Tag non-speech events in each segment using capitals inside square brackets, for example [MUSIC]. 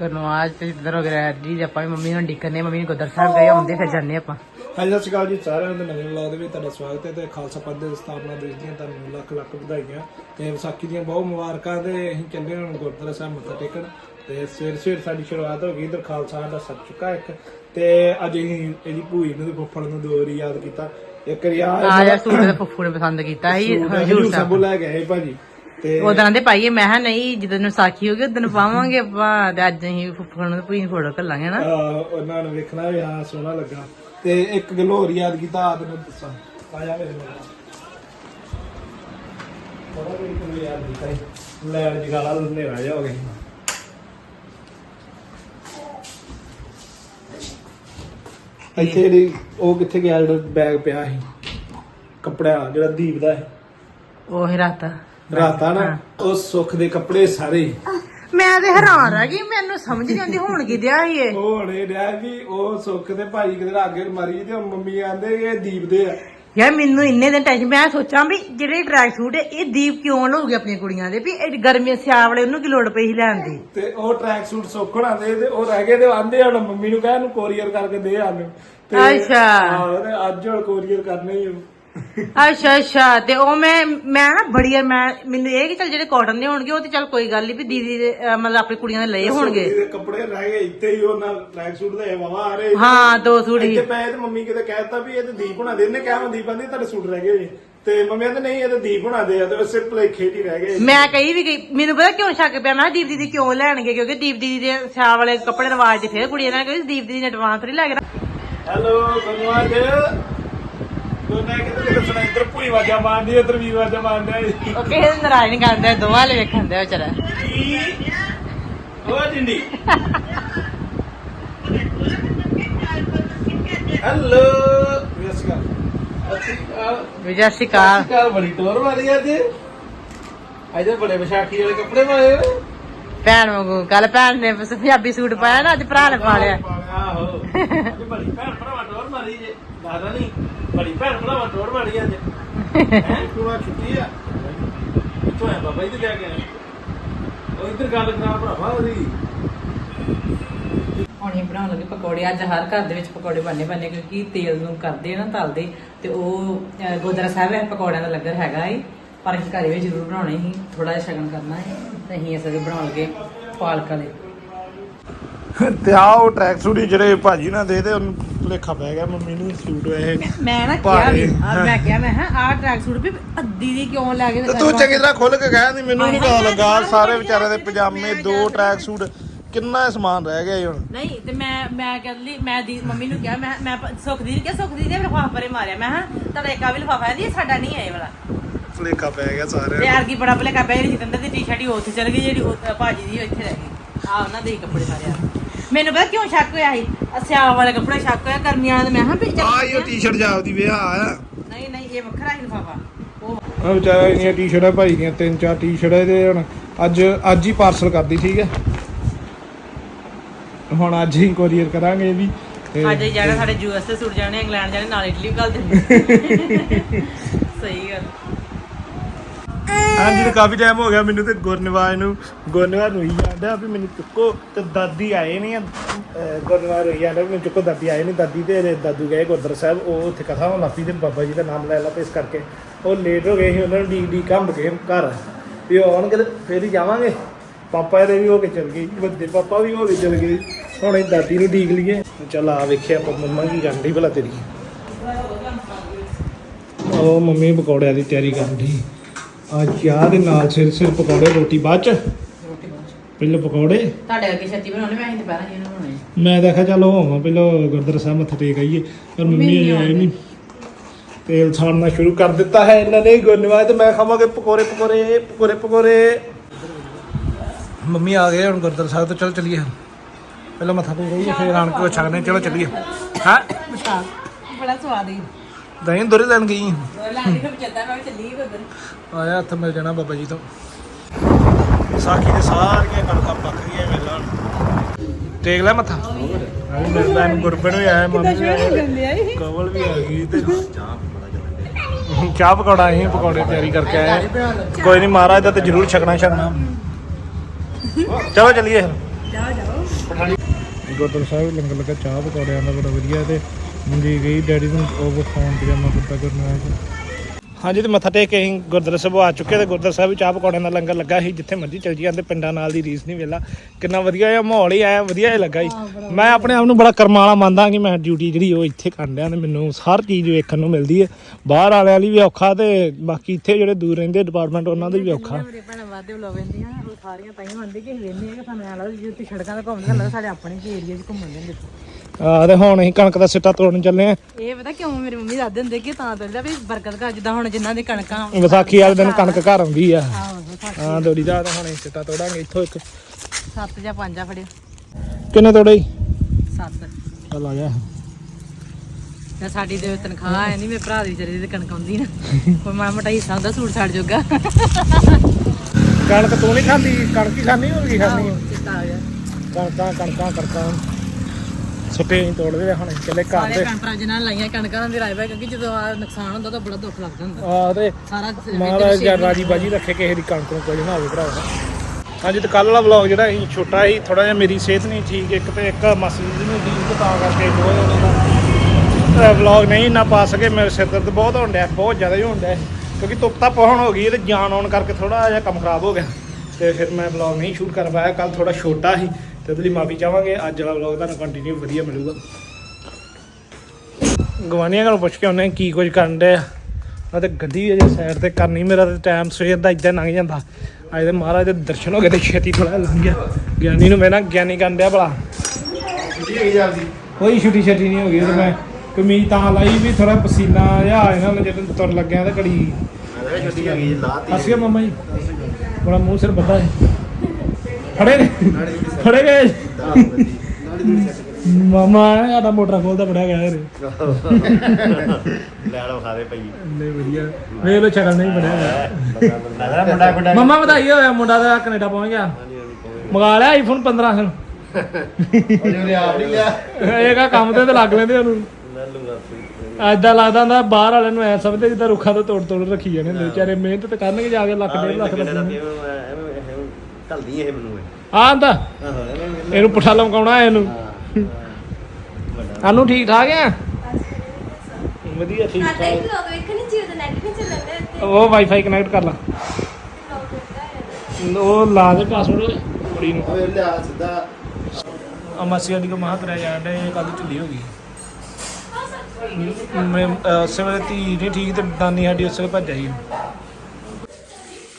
ਕਰਨਵਾਜ ਤੇ ਇੱਧਰ ਹੋ ਗਿਆ ਜੀ ਆਪਾਂ ਵੀ ਮੰਮੀ ਨੂੰ ਡਿੱਕਨੇ ਮੰਮੀ ਨੂੰ ਗੁਰਦੁਆਰਾ ਸਾਹਿਬ ਗਏ ਆਉਂਦੇ ਫਿਰ ਜਾਂਦੇ ਆਪਾਂ। ਹਾਂਜੀ ਸਤਿ ਸ਼੍ਰੀ ਅਕਾਲ ਜੀ ਸਾਰਿਆਂ ਨੂੰ ਨਵੇਂ ਵਲੌਗ ਦੇ ਵਿੱਚ ਤੁਹਾਡਾ ਸਵਾਗਤ ਹੈ ਤੇ ਖਾਲਸਾ ਪੰਥ ਦੇ ਸਥਾਪਨਾ ਦਿਵਸ ਦੀਆਂ ਤੁਹਾਨੂੰ ਲੱਖ ਲੱਖ ਵਧਾਈਆਂ ਤੇ ਵਿਸਾਖੀ ਦੀਆਂ ਬਹੁਤ ਮੁਬਾਰਕਾਂ ਤੇ ਅਸੀਂ ਚੱਲੇ ਹਾਂ ਗੁਰਦੁਆਰਾ ਸਾਹਿਬ ਮੱਥਾ ਟੇਕਣ ਤੇ ਸਵੇਰ ਸਵੇਰ ਸਾਡੀ ਸ਼ੁਰੂਆਤ ਹੋ ਗਈ ਇਧਰ ਖਾਲਸਾ ਦਾ ਸੱਚ ਚੁੱਕਾ ਇੱਕ ਤੇ ਅੱਜ ਅਸੀਂ ਇਹਦੀ ਭੂਈ ਨੂੰ ਤੇ ਫੁੱਫੜ ਨੂੰ ਦੋ ਵਾਰੀ ਯਾਦ ਕੀਤਾ। ਇੱਕ ਵਾਰੀ ਆ ਜਾ ਸੂਟ ਤੇ ਫੁੱਫੂ ਨੇ ਪਸੰਦ ਕੀਤਾ ਸੀ ਹਜੂਰ ਸਾਹਿਬ ਲੈ ਗਏ ਭਾਜੀ। ਤੇ ਉਦੋਂ ਦੇ ਪਾਈਏ ਮੈਂ ਕਿਹਾ ਨਹੀਂ ਜਦੋਂ ਨੂੰ ਸਾਖੀ ਹੋ ਗਈ ਉਦੋਂ ਪਾਵਾਂਗੇ ਆਪਾਂ ਤੇ ਅੱਜ ਅਸੀਂ ਫੁੱਫੂ ਨੂੰ ਨੂੰ ਫੋਟੋ ਕੱਲਾਂਗੇ ਨਾ ਆਹ, ਉਹਨਾਂ ਨੂੰ ਵੇਖਣਾ ਵੀ ਹਾਂ ਸੋਹਣਾ ਲੱਗਾ। ਤੇ ਇੱਕ ਗੱਲ ਹੋਰ ਯਾਦ ਕੀਤਾ ਆ ਤੈਨੂੰ ਦੱਸਾਂ। ਆ ਜਾ ਮੇਰੇ ਨਾਲ। ਥੋੜਾ ਵੀ ਤੈਨੂੰ ਯਾਦ ਕੀਤਾ ਸੀ। ਲੈਣ ਜਗਾਲਾ ਹਨੇਰਾ ਜਾ ਹੋ ਗਿਆ ਇੱਥੇ ਜਿਹੜੀ ਉਹ ਕਿੱਥੇ ਗਿਆ ਜਿਹੜਾ ਬੈਗ ਪਿਆ ਸੀ? ਕੱਪੜਾ ਜਿਹੜਾ ਦੀਪ ਦਾ ਹੈ ਉਹ ਰਾਤਾ। ਰਾਤਾ ਨਾ ਉਹ ਸੁੱਖ ਦੇ ਕੱਪੜੇ ਸਾਰੇ ਮੈਂ ਤੇ ਹੈਰਾਨ ਰਹਿ ਗਈ ਮੈਨੂੰ ਸਮਝ ਨਹੀਂ ਆਉਂਦੀ ਹੁਣ ਕੀ ਦਿਆ ਸੀ ਇਹ ਹਣੇ ਡਿਆ ਵੀ ਉਹ ਸੁੱਖ ਦੇ ਭਾਈ ਕਿਤੇ ਅੱਗੇ ਮਾਰੀ ਤੇ ਉਹ ਮੰਮੀ ਆਂਦੇ ਇਹ ਦੀਪ ਦੇ ਆ। ਯਾਰ ਮੈਨੂੰ ਇੰਨੇ ਦਿਨ ਟੈਨਸ਼ਨ ਮੈਂ ਸੋਚਾਂ ਵੀ ਜਿਹੜੇ ਟਰੈਕ ਸੂਟ ਹੈ ਇਹ ਦੀਪ ਕਿਉਂ ਲਊਗੇ ਆਪਣੀਆਂ ਕੁੜੀਆਂ ਦੇ? ਵੀ ਇਹ ਗਰਮੀ ਸਿਆਲ ਵਾਲੇ ਉਹਨੂੰ ਕੀ ਲੋੜ ਪਈ ਸੀ ਲੈਣ ਦੀ? ਤੇ ਉਹ ਟਰੈਕ ਸੂਟ ਸੋਖਣਾ ਦੇ ਤੇ ਉਹ ਰਹਿ ਗਏ ਤੇ ਆਂਦੇ ਹਣ ਮੰਮੀ ਨੂੰ ਕਹਿ ਇਹਨੂੰ ਕੋਰੀਅਰ ਕਰਕੇ ਦੇ ਸਾਨੂੰ ਤੇ ਅੱਛਾ। ਤੇ ਅੱਜ ਹਣ ਕੋਰੀਅਰ ਕਰਨਾ ਹੀ ਉਹ ਅੱਛਾ ਅੱਛਾ। ਤੇ ਉਹ ਮੈਂ ਮੈਂ ਨਾ ਬੜੀ ਮੈਂ ਮੈਨੂੰ ਇਹ ਕਿ ਚਲ ਜਿਹੜੇ ਕਾਟਨ ਦੇ ਹੋਣਗੇ ਉਹ ਤੇ ਚਲ ਕੋਈ ਗੱਲ ਨਹੀਂ ਵੀ ਦੀਦੀ ਦੇ ਅਹ ਮਤਲਬ ਆਪਣੀ ਕੁੜੀਆਂ ਦੇ ਲਏ ਹੋਣਗੇ। ਇਹਦੇ ਕੱਪੜੇ ਰਹਿ ਗਏ ਇੱਥੇ ਹੀ ਉਹਨਾਂ ਟਰੈਕ ਸੂਟ ਦੇ ਵਾਵਾ ਆ ਰਹੇ ਹਾਂ ਦੋ ਸੂਟ ਹੀ। ਇੱਥੇ ਪਏ ਤੇ ਮੰਮੀ ਕਿਤੇ ਕਹਿਤਾ ਵੀ ਇਹ ਤੇ ਦੀਪ ਹੋਣਾ ਦੇ ਇਹਨੇ ਕਿਹਾ ਮੈਂ ਦੀਪ ਆਂਦੀ ਤੁਹਾਡੇ ਸੂਟ ਰਹਿ ਗਏ ਹੋਏ। ਤੇ ਮੰਮੀ ਕਹਿੰਦੇ ਨਹੀਂ ਇਹ ਤੇ ਦੀਪ ਹੋਣਾ ਦੇ ਆ ਤੇ ਉਸੇ ਭਲੇਖੇ 'ਚ ਹੀ ਰਹਿ ਗਏ। ਮੈਂ ਕਹੀ ਵੀ ਗਈ ਮੈਨੂੰ ਪਤਾ ਕਿਉਂ ਸ਼ੱਕ ਪਿਆ? ਮੈਂ ਕਿਹਾ ਦੀਪ ਦੀਦੀ ਕਿਉਂ ਲੈਣਗੇ? ਕਿਉਂਕਿ ਦੀਪ ਦੀਦੀ ਦੇ ਸਿਆਲ ਵਾਲੇ ਕੱਪੜੇ ਰਿਵਾਜ ਦੇ ਫਿਰ ਕੁੜੀਆਂ ਨੇ ਕਹੀ ਦੀਪ ਦੀਦੀ ਨੇ ਐਡਵਾਂਸ ਨਹੀਂ ਲੈ ਕੇ ਹੈਲੋ ਗੁਰਨਵਾਜ ਦੋਨਾਂ ਕਿਤੇ ਤੇ ਦੱਸਣਾ ਇੱਧਰ ਭੂਈ ਵਾਜਾ ਮਾਰਦੀ ਇੱਧਰ ਵੀਰ ਵਾਜਾ ਮਾਰਦਾ ਉਹ ਕਿਸੇ ਨੂੰ ਨਾਰਾਜ਼ ਨਹੀਂ ਕਰਦੇ ਦੋਵਾਂ ਵਾਲੇ ਵੇਖਣ ਦੇ ਵਿਚਾਰਾ। ਹੋ ਜਿੰਦੀ ਹੈਲੋ ਯਸਕਾ ਅੱਛਾ ਵੀ ਸਤਿ ਸ਼੍ਰੀ ਅਕਾਲ ਕਾ ਬੜੀ ਟੋਰ ਮਾਰੀ ਅੱਜ। ਅੱਜ ਤਾਂ ਬੜੇ ਵਿਸ਼ਾਖੀ ਵਾਲੇ ਕੱਪੜੇ ਪਾਏ ਹੋਏ। ਭੈਣ ਵਾਂਗੂ ਕੱਲ ਭੈਣ ਨੇ ਪੰਜਾਬੀ ਸੂਟ ਪਾਇਆ ਨਾ ਅੱਜ ਭਰਾ ਨੇ ਪਾ ਲਿਆ। ਆਹੋ। ਅੱਜ ਬੜੀ ਭੈਣ ਭਰਾਵਾ ਟੋਰ ਮਾਰੀ ਜੇ ਦਾਦਾ ਨਹੀਂ। ਬੜੀ ਭੈਣ ਭਰਾਵਾ ਟੋਰ ਮਾਰੀ ਅੱਜ। ਹੈ? ਛੁੱਟੀ ਆ? ਕਿੱਥੋਂ ਆਇਆ ਬਾਬਾ ਜੀ ਜਾ ਕੇ ਆਇਆ? ਉਹ ਇੱਧਰ ਗੱਲ ਕਰਾ ਭਰਾਵਾ ਉਹਦੀ। ਹੁਣ ਬਣਾਉਣ ਲੱਗੇ ਪਕੌੜੇ। ਅੱਜ ਹਰ ਘਰ ਦੇ ਵਿੱਚ ਪਕੌੜੇ ਬਣਨੇ ਬਣਨੇ ਕਿਉਂਕਿ ਤੇਲ ਨੂੰ ਕਰਦੇ ਆ ਨਾ ਤਲਦੇ ਤੇ ਉਹ ਅਹ, ਗੁਰਦੁਆਰਾ ਸਾਹਿਬ ਹੈ ਪਕੌੜਿਆਂ ਦਾ ਲੰਗਰ ਹੈਗਾ ਏ ਪਰ ਅਸੀਂ ਘਰੇ ਵੀ ਜ਼ਰੂਰ ਬਣਾਉਣੇ ਸੀ। ਥੋੜਾ ਜਿਹਾ ਸ਼ਗਨ ਕਰਨਾ ਹੈ ਤੇ ਅਸੀਂ ਇਸ ਲਈ ਬਣਾਉਣ ਲੱਗੇ ਪਾਲਕ ਵਾਲੇ। ਤੇ ਆ ਉਹ ਟਰੈਕ ਸੂਟ ਹੀ ਜਿਹੜੇ ਭਾਜੀ ਨਾਲ ਦੇ ਤੇ ਉਹਨੂੰ ਭੁਲੇਖਾ ਪੈ ਗਿਆ ਮੰਮੀ ਨੂੰ ਸੂਟ ਇਹ ਮੈਂ ਨਾ ਕਿਹਾ ਵੀ, ਆ ਮੈਂ ਕਿਹਾ ਮੈਂ ਹਾਂ ਆਹ ਟਰੈਕ ਸੂਟ ਵੀ ਅੱਧੀ ਦੀ ਕਿਉਂ ਲੈ ਕੇ ਤੇ ਤੂੰ ਚੰਗੀ ਤਰ੍ਹਾਂ ਖੁੱਲ ਕੇ ਕਹਿ ਨਹੀਂ ਮੈਨੂੰ ਨਹੀਂ ਪਤਾ ਲੱਗਾ ਸਾਰੇ ਵਿਚਾਰਿਆਂ ਦੇ ਪਜਾਮੇ ਦੋ ਟਰੈਕ ਸੂਟ ਕਿੰਨਾ ਸਮਾਨ ਰਹਿ ਗਿਆ ਹੁਣ? ਨਹੀਂ ਤੇ ਮੈਂ ਮੈਂ ਕਹਿੰਦੀ ਮੈਂ ਦੀ ਮੰਮੀ ਨੂੰ ਕਿਹਾ ਮੈਂ ਮੈਂ ਸੁਖਦੀਪ ਕਿਹਾ ਸੁਖਦੀਪ ਨੇ ਲਿਫਾਫਾ ਪਰੇ ਮਾਰਿਆ। ਮੈਂ ਹਾਂ ਤੁਹਾਡਾ ਇੱਕ ਆ ਵੀ ਲਿਫਾਫਾ ਹੈ ਸਾਡਾ ਨਹੀਂ ਹੈ ਇਹ ਵਾਲਾ। ਭੁਲੇਖਾ ਪੈ ਗਿਆ ਤੇ ਸਾਰਿਆਂ ਯਾਰ ਕੀ ਬੜਾ ਭਲੇਖਾ ਪਿਆ ਜਿਹੜੀ ਜਿਤੰਦਰ ਦੀ ਟੀ-ਸ਼ਰਟ ਹੀ ਉੱਥੇ ਚਲ ਗਈ ਜਿਹੜੀ ਉਹ ਭਾਜੀ ਦੀ ਉਹ ਇੱਥੇ ਰਹਿ ਗਈ। ਆ ਉਹਨਾਂ ਦੇ ਹੀ ਕੱਪੜੇ ਸਾਰੇ ਆ। ਮੈਨੂੰ ਪਤਾ ਕਿਉਂ ਸ਼ੱਕ ਹੋਇਆ ਸੀ? ਸਿਆਲ ਵਾਲੇ ਕੱਪੜੇ ਸ਼ੱਕ ਹੋਇਆ ਗਰਮੀਆਂ ਵਾਲੇ ਮੈਂ ਹਾਂ ਵੀ ਚੱਲ ਆ ਇਹ ਟੀ-ਸ਼ਰਟ ਜਾਪਦੀ ਵੇ ਆ। ਨਹੀਂ ਨਹੀਂ ਇਹ ਵੱਖਰਾ ਹੀ ਲਿਫਾਫਾ। ਉਹ ਆ ਵਿਚਾਰਾ ਇਹਨੀਆਂ ਟੀ-ਸ਼ਰਟਾਂ ਭਾਈ ਦੀਆਂ ਤਿੰਨ ਚਾਰ ਟੀ-ਸ਼ਰਟਾਂ ਇਹਦੇ ਹੁਣ। ਅੱਜ ਅੱਜ ਹੀ ਪਾਰਸਲ ਕਰਦੀ ਠੀਕ ਹੈ? ਹੁਣ ਅੱਜ ਹੀ ਕੋਰੀਅਰ ਕਰਾਂਗੇ ਇਹ ਵੀ। ਤੇ- ਅੱਜ ਹੀ ਜਾਣਾ ਸਾਡੇ ਯੂਐਸ ਤੇ ਸੁੱਟ ਜਾਣੇ ਇੰਗਲੈਂਡ ਜਾਣੇ ਨਾਲ ਇਟਲੀ ਕੱਲ ਦਿੰਦੇ [LAUGHS] ਸਹੀ ਗੱਲ। ਹਾਂਜੀ, ਤੇ ਕਾਫੀ ਟਾਈਮ ਹੋ ਗਿਆ ਮੈਨੂੰ ਤੇ ਗੁਰਨਵਾਜ ਨੂੰ ਗੁਰਨਵਾਜ ਰੋਈ ਜਾਂਦਾ ਵੀ ਮੈਨੂੰ ਚੁੱਕੋ ਤੇ ਦਾਦੀ ਆਏ ਨਹੀਂ ਆ, ਅਹ ਗੁਰਨਵਾਜ ਰੋਈ ਜਾਂਦਾ ਮੈਨੂੰ ਚੁੱਕੋ, ਦਾਦੀ ਆਏ ਨਹੀਂ ਦਾਦੀ ਤੇ ਦਾਦੂ ਗਏ ਗੁਰਦੁਆਰਾ ਸਾਹਿਬ, ਉਹ ਉੱਥੇ ਕਥਾ ਹੋਣ ਲੱਗੀ ਤੇ ਬਾਬਾ ਜੀ ਦਾ ਨਾਮ ਲੈ ਲਾ ਤੇ ਇਸ ਕਰਕੇ ਉਹ ਲੇਟ ਹੋ ਗਏ ਸੀ, ਉਹਨਾਂ ਨੂੰ ਡੀ ਡੀ ਕੰਮ ਗਏ ਘਰ ਵੀ ਉਹ ਆਉਣਗੇ ਤੇ ਫੇਰ ਹੀ ਜਾਵਾਂਗੇ। ਪਾਪਾ ਇਹਦੇ ਵੀ ਹੋ ਕੇ ਚਲ ਗਏ, ਵੱਡੇ ਪਾਪਾ ਵੀ ਹੋ ਕੇ ਚਲ ਗਏ, ਹੁਣ ਇਹ ਦਾਦੀ ਨੂੰ ਡੀਕ ਲਈਏ। ਚੱਲ ਆ ਵੇਖਿਆ ਆਪਾਂ, ਮੰਮਾ ਕੀ ਕਰਨ ਡਈ ਭਲਾ ਤੇਰੀ। ਉਹ ਮੰਮੀ ਪਕੌੜਿਆਂ ਦੀ ਤਿਆਰੀ ਕਰਨ ਦੀ ਆ ਚਾਹ ਦੇ ਨਾਲ ਸਿਰ ਸਿਰ ਪਕੌੜੇ ਰੋਟੀ ਬਾਅਦ ਚ? ਰੋਟੀ ਬਾਅਦ ਪਹਿਲਾਂ ਪਕੌੜੇ। ਤੁਹਾਡੇ ਅੱਗੇ ਛੱਤੀ ਬਣਾਉਣੇ ਮੈਂ ਇੰਤ ਪਹਿਲਾਂ ਜਿਹਨੂੰ ਬਣਾਉਣੇ ਮੈਂ ਦੇਖਿਆ ਚੱਲ ਹੋਵਾਂ ਪਹਿਲਾਂ ਗੁਰਦੁਆਰਾ ਸਾਹਿਬ ਮੱਥਾ ਟੇਕ ਆਈਏ ਪਰ ਮੰਮੀ ਮੰਮੀ ਆਏ ਨਹੀਂ ਤੇਲ ਛਾਣਨਾ ਸ਼ੁਰੂ ਕਰ ਦਿੱਤਾ ਹੈ ਇਹਨਾਂ ਨੇ ਗੁਰਨਵਾਜ ਤੇ ਮੈਂ ਖਾਵਾਂਗੇ ਪਕੌੜੇ ਪਕੌੜੇ ਪਕੌੜੇ ਪਕੌੜੇ। ਮੰਮੀ ਆ ਗਏ ਹੁਣ ਗੁਰਦੁਆਰਾ ਸਾਹਿਬ ਤੋਂ ਚਲ ਚਲੀਏ। ਪਹਿਲਾਂ ਮੱਥਾ ਟੇਕ ਆਈਏ ਫਿਰ ਆਣ ਕੇ ਛਕਦੇ ਚਲੋ ਚੱਲੀਏ। ਹਾਂ? ਬੜਾ ਸਵਾਦ ਹੀ। ਦਹੀਂ ਦੁਰੇ ਲੈਣ ਗਈ। ਲਾ ਕੇ ਫਿਰ ਚੱਲਦਾ ਮੈਂ ਚੱਲੀ ਉਧਰ। ਆਇਆ ਹੱਥ ਮਿਲ ਜਾਣਾ ਬਾਬਾ ਜੀ ਤੋਂ। ਸਾਖੀ ਦੇ ਸਾਰੀਆਂ ਕਣਕਾਂ ਪੱਕ ਗਈਆਂ ਟੇਕ ਲੈ ਮੱਥਾ। ਹਾਂਜੀ ਮੇਰੇ ਤਾਂ ਗੁਰਬਨ ਵੀ ਆਇਆ ਮੰਮੀ ਵੀ ਕਵਲ ਵੀ ਆ ਗਈ ਤੇ ਚਾਹ ਪਕੌੜਾ ਅਸੀਂ ਪਕੌੜੇ ਤਿਆਰੀ ਕਰਕੇ ਆਏ। ਕੋਈ ਨਹੀਂ ਮਹਾਰਾਜ ਦਾ ਤੇ ਜ਼ਰੂਰ ਛਕਣਾ ਛਕਣਾ। ਚਲੋ ਚੱਲੀਏ। ਫਿਰ ਜਾਓ। ਜਾਓ ਗੁਰਦੁਆਰਾ ਸਾਹਿਬ ਲੰਗਰ ਲੱਗਾ ਚਾਹ ਪਕੌੜਿਆਂ ਦਾ ਬੜਾ ਵਧੀਆ ਤੇ ਮੁੰਡੀ ਗਈ ਡੈਡੀ ਨੂੰ ਉਹ ਵਿਖਾਉਣ ਪਜਾਮਾ ਕੁੜਤਾ ਕਰਨਾ ਹੈ ਹਾਂਜੀ ਤੇ ਮੱਥਾ ਟੇਕ ਕੇ ਅਸੀਂ ਗੁਰਦੁਆਰਾ ਸਾਹਿਬ ਆ ਚੁੱਕੇ ਤੇ ਗੁਰਦੁਆਰਾ ਸਾਹਿਬ ਚਾਹ ਪਕੌੜਿਆਂ ਦਾ ਲੰਗਰ ਲੱਗਾ ਸੀ ਜਿੱਥੇ ਮਰਜ਼ੀ ਚਲ ਜੀ ਜਾਂਦੇ ਪਿੰਡਾਂ ਨਾਲ ਦੀ ਰੀਸ ਨਹੀਂ ਵੇਲਾ। ਕਿੰਨਾ ਵਧੀਆ ਜਿਹਾ ਮਾਹੌਲ ਹੀ ਆਇਆ ਵਧੀਆ ਜਿਹਾ ਲੱਗਾ ਜੀ ਮੈਂ ਆਪਣੇ ਆਪ ਨੂੰ ਬੜਾ ਕਰਮਾਂ ਵਾਲਾ ਮੰਨਦਾ ਕਿ ਮੈਂ ਡਿਊਟੀ ਜਿਹੜੀ ਉਹ ਇੱਥੇ ਕਰਨ ਡਿਆ ਤੇ ਮੈਨੂੰ ਹਰ ਚੀਜ਼ ਵੇਖਣ ਨੂੰ ਮਿਲਦੀ ਹੈ। ਬਾਹਰ ਵਾਲਿਆਂ ਲਈ ਵੀ ਔਖਾ ਤੇ ਬਾਕੀ ਇੱਥੇ ਜਿਹੜੇ ਦੂਰ ਰਹਿੰਦੇ ਡਿਪਾਰਟਮੈਂਟ ਉਹਨਾਂ ਲਈ ਵੀ ਔਖਾ। ਮੇਰੇ ਭੈਣਾਂ ਵਾਦੇ ਵਲੋਗ ਵੇਂਦੀਆਂ ਉਹ ਸਾਰੀਆਂ ਤਾਂ ਹੀ ਹੁੰਦੀ ਕਿ ਆ ਕਿ ਸਾਨੂੰ ਐਂ ਲੱਗਦਾ ਜਿੱਥੇ ਸੜਕਾਂ ਤੇ ਘੁੰਮਦੇ ਲੱਗਦਾ ਸਾਡੇ ਆਪਣੇ ਹੀ ਏਰੀਆ 'ਚ ਘੁੰਮਣ ਦੇ ਆ ਤੇ ਹੁਣ ਅਸੀਂ ਕਣਕ ਦਾ ਸਿੱਟਾ ਤੋੜਨ ਚੱਲੇ ਆ। ਇਹ ਪਤਾ ਕਿਉਂ ਮੇਰੇ ਮੰਮੀ ਦੱਸਦੇ ਹੁੰਦੇ ਕਿ ਤਾਂ ਤੋੜਦਾ ਵੀ ਬਰਕਤ ਘਰ ਜਿੱਦਾਂ ਹੁਣ ਜਿਨ੍ਹਾਂ ਦੀ ਕਣਕਾਂ ਵਿਸਾਖੀ ਵਾਲੇ ਦਿਨ ਕਣਕ ਘਰ ਆਉਂਦੀ ਆ। ਆਹੋ ਹਾਂ ਤੋੜੀ ਦਾ ਤਾਂ ਹੁਣ ਅਸੀਂ ਸਿੱਟਾ ਤੋੜਾਂਗੇ ਇੱਥੋਂ ਇੱਕ। ਸੱਤ ਜਾਂ ਪੰਜ ਆ ਫੜਿਓ। ਕਿੰਨੇ ਤੋੜੇ ਜੀ ਸੱਤ। ਚੱਲ ਆ ਜਾ। ਤੇ ਸਾਡੀ ਦੇ ਤਨਖਾਹ ਹੈ ਨਹੀਂ ਮੇਰੇ ਭਰਾ ਦੀ ਵਿਚਾਰੇ ਦੀ ਤਾਂ ਕਣਕ ਆਉਂਦੀ ਨਾ। ਕੋਈ ਮਾੜਾ ਮੋਟਾ ਹਿੱਸਾ ਹੁੰਦਾ ਸੂਟ ਸਾੜ ਜੋਗਾ। ਕਣਕ ਤੂੰ ਨਹੀਂ ਖਾਂਦੀ ਕਣਕ ਹੀ ਖਾਂਦੀ ਹੋਰ ਕੀ ਖਾਂਦੀ? ਆ? ਚਿੱਟਾ ਆ ਗਿਆ। ਕਣਕਾਂ ਕਣਕਾਂ ਕਣਕਾਂ। ਸਿੱਟੇ ਅਸੀਂ ਤੋੜਦੇ ਹੁਣ ਚੱਲੇ ਘਰ ਸਾਰੇ ਦੇ। ਜਿਨ੍ਹਾਂ ਨੇ ਲਾਈਆਂ ਕਣਕਾਂ ਦੀ ਪੈ ਕਿਉਂਕਿ ਜਦੋਂ ਆ ਨੁਕਸਾਨ ਹੁੰਦਾ ਤਾਂ ਬੜਾ ਦੁੱਖ ਲੱਗਦਾ ਹੁੰਦਾ। ਆ ਤੇ ਸਾਰਾ ਮਹਾਰਾਜ ਜੀ ਰਾਜੀ ਬਾਜੀ ਰੱਖੇ ਕਿਸੇ ਦੀ ਕਣਕ ਨੂੰ ਕੁਝ ਨਾ ਹੋਵੇ ਭਰਾ ਹਾਂਜੀ ਤੇ ਕੱਲ ਵਾਲਾ ਵਲੌਗ ਜਿਹੜਾ ਸੀ ਛੋਟਾ ਸੀ ਥੋੜਾ ਜਿਹਾ ਮੇਰੀ ਸਿਹਤ ਨਹੀਂ ਠੀਕ ਇੱਕ ਤੇ ਇੱਕ ਮਾਸੀ ਜੀ ਨੂੰ ਠੀਕ ਤੇ ਕਰਕੇ ਬਹੁਤ ਜ਼ਿਆਦਾ ਵਲੌਗ ਨਹੀਂ ਇੰਨਾ ਪਾ ਸਕੇ ਮੇਰੇ ਸਿਰ ਦਰਦ ਬਹੁਤ ਹੋਣ ਡਿਆ ਬਹੁਤ ਜ਼ਿਆਦਾ ਹੀ ਹੋਣ ਡਿਆ। ਕਿਉਂਕਿ ਧੁੱਪ ਤਾਂ ਪਹੁਣ ਹੋ ਗਈ ਤੇ ਜਾਨ ਆਉਣ ਕਰਕੇ ਥੋੜਾ ਜਿਹਾ ਕੰਮ ਖਰਾਬ ਹੋ ਗਿਆ। ਤੇ ਫਿਰ ਮੈਂ ਵਲੌਗ ਨਹੀਂ ਸ਼ੂਟ ਕਰ ਪਾਇਆ ਕੱਲ ਥੋੜਾ ਛੋਟਾ ਸੀ ਤੇ ਉਹਦੇ ਲਈ ਮਾਫੀ ਚਾਹਾਂਗੇ। ਅੱਜ ਵਾਲਾ ਵਲੌਗ ਤੁਹਾਨੂੰ ਕੰਟੀਨਿਊ ਵਧੀਆ ਮਿਲੂਗਾ। ਗਵਾਨੀਆਂ ਕੋਲ ਪੁੱਛ ਕੇ ਉਹਨੇ ਕੀ ਕੁਝ ਕਰਨ ਦੇ ਆ। ਤੇ ਗੱਡੀ ਅਜੇ ਸਾਈਡ ਤੇ ਕਰਨੀ ਮੇਰਾ ਤੇ ਟਾਈਮ ਸਵੇਰ ਦਾ ਇਦਾਂ ਲੰਘ ਜਾਂਦਾ। ਅੱਜ ਤੇ ਮਹਾਰਾਜ ਦੇ ਦਰਸ਼ਨ ਹੋ ਗਏ ਤੇ ਛੇਤੀ ਥੋੜਾ ਲੰਘ ਗਿਆ। ਗਿਆਨੀ ਨੂੰ ਮੈਂ ਨਾ ਗਿਆਨੀ ਕਰਨ ਡਿਆ ਭਲਾ। ਕੋਈ ਛੁੱਟੀ ਛੱਟੀ ਨਹੀਂ ਹੋ ਗਈ ਤੇ ਮੈਂ ਕਮੀਜ਼ ਤਾਂ ਲਾਈ ਵੀ ਥੋੜਾ ਪਸੀਨਾ ਜਿਹਾ ਆ ਜਾਂਦਾ ਜਦੋਂ ਤੁਰ ਲੱਗਿਆ ਤੇ ਘੜੀ। ਛੁੱਟੀ ਹੋ ਗਈ ਲਾਤੀ ਅਸੀਂ ਮਮਾ ਜੀ। ਬੜਾ ਮੂੰਹ ਸਿਰ ਬੱਦਾ ਹੈ ਖੜੇ ਨੇ? ਖੜੇ ਗਏ? ਮਾਮਾ ਸਾਡਾ ਮੋਟਰ ਖੋਲਦਾ ਬੜਾ ਗਿਆ ਰੇ ਲੈ ਲਓ ਖਾਦੇ ਪਈ ਨਹੀਂ ਵਧੀਆ। ਵੇਖ ਲੋ ਸ਼ਕਲ ਨਹੀਂ ਬਣਿਆ। ਮੁੰਡਾ ਕੁੰਡਾ ਮੰਮਾ ਵਧਾਈ ਹੋਇਆ ਮੁੰਡਾ ਦਾ ਕੈਨੇਡਾ ਪਹੁੰਚ ਗਿਆ। ਮੰਗਾ ਲਿਆ ਆਈਫੋਨ 15 ਸਨ ਉਹਨੇ ਆਪ ਨਹੀਂ ਲਿਆ ਇਹ ਕਾ ਕੰਮ ਤੇ ਤਾਂ ਲੱਗ ਲੈਂਦੇ ਉਹਨੂੰ। ਐਦਾਂ ਲੱਗਦਾ ਹੁੰਦਾ ਬਾਹਰ ਵਾਲਿਆਂ ਨੂੰ ਐ ਸਮਝਦੇ ਜਿੱਦਾਂ ਰੁੱਖਾਂ ਤੋਂ ਤੋੜ ਤੋੜ ਰੱਖੀ ਜਾਣੇ ਹੁੰਦੇ। ਵਿਚਾਰੇ ਮਿਹਨਤ ਤੇ ਕਰਨਗੇ ਜਾ ਕੇ ਲੱਖ ਡੇਢ ਲੱਖ ਦਾ ਢਲਦੀ ਇਹ ਮੈਨੂੰ ਆ ਆਹੋ ਐਵੇਂ ਇਹਨੂੰ ਪੁੱਠਾ ਲਮਕਾਉਣਾ ਇਹਨੂੰ। ਆਨੂੰ ਠੀਕ ਠਾਕ ਆ ਵਧੀਆ ਠੀਕ ਠਾਕ। ਇੱਕ ਲੋਕ ਵੇਖਣੀ ਚਾਹੀਦਾ ਉਹਦਾ ਨੈਟ ਨਹੀਂ ਚੱਲਣ ਦੇ ਉੱਤੇ ਉਹ ਵਾਈਫਾਈ ਕਨੈਕਟ ਕਰ ਲਾ। ਲੋਕ ਵੇਖਦਾ ਹੈ। ਉਹ ਲਾ ਦੇ ਪਾਸਵਰਡ ਕੁੜੀ ਨੂੰ। ਓਏ ਲਿਆ ਸਿੱਧਾ। ਅਮਾਸੀ ਵਾਲੀ ਕੋ ਮਾਹ ਕਰਿਆ ਜਾਣ ਡੇ ਕੱਲ ਢਿੱਲੀ ਹੋ ਗਈ। ਮੈਂ ਉਸੇ ਵੇਲੇ ਧੀ ਨਹੀਂ ਠੀਕ ਤੇ ਦਾਨੀ ਸਾਡੀ ਉਸੇ ਵੇਲੇ ਭੱਜ ਆਈ।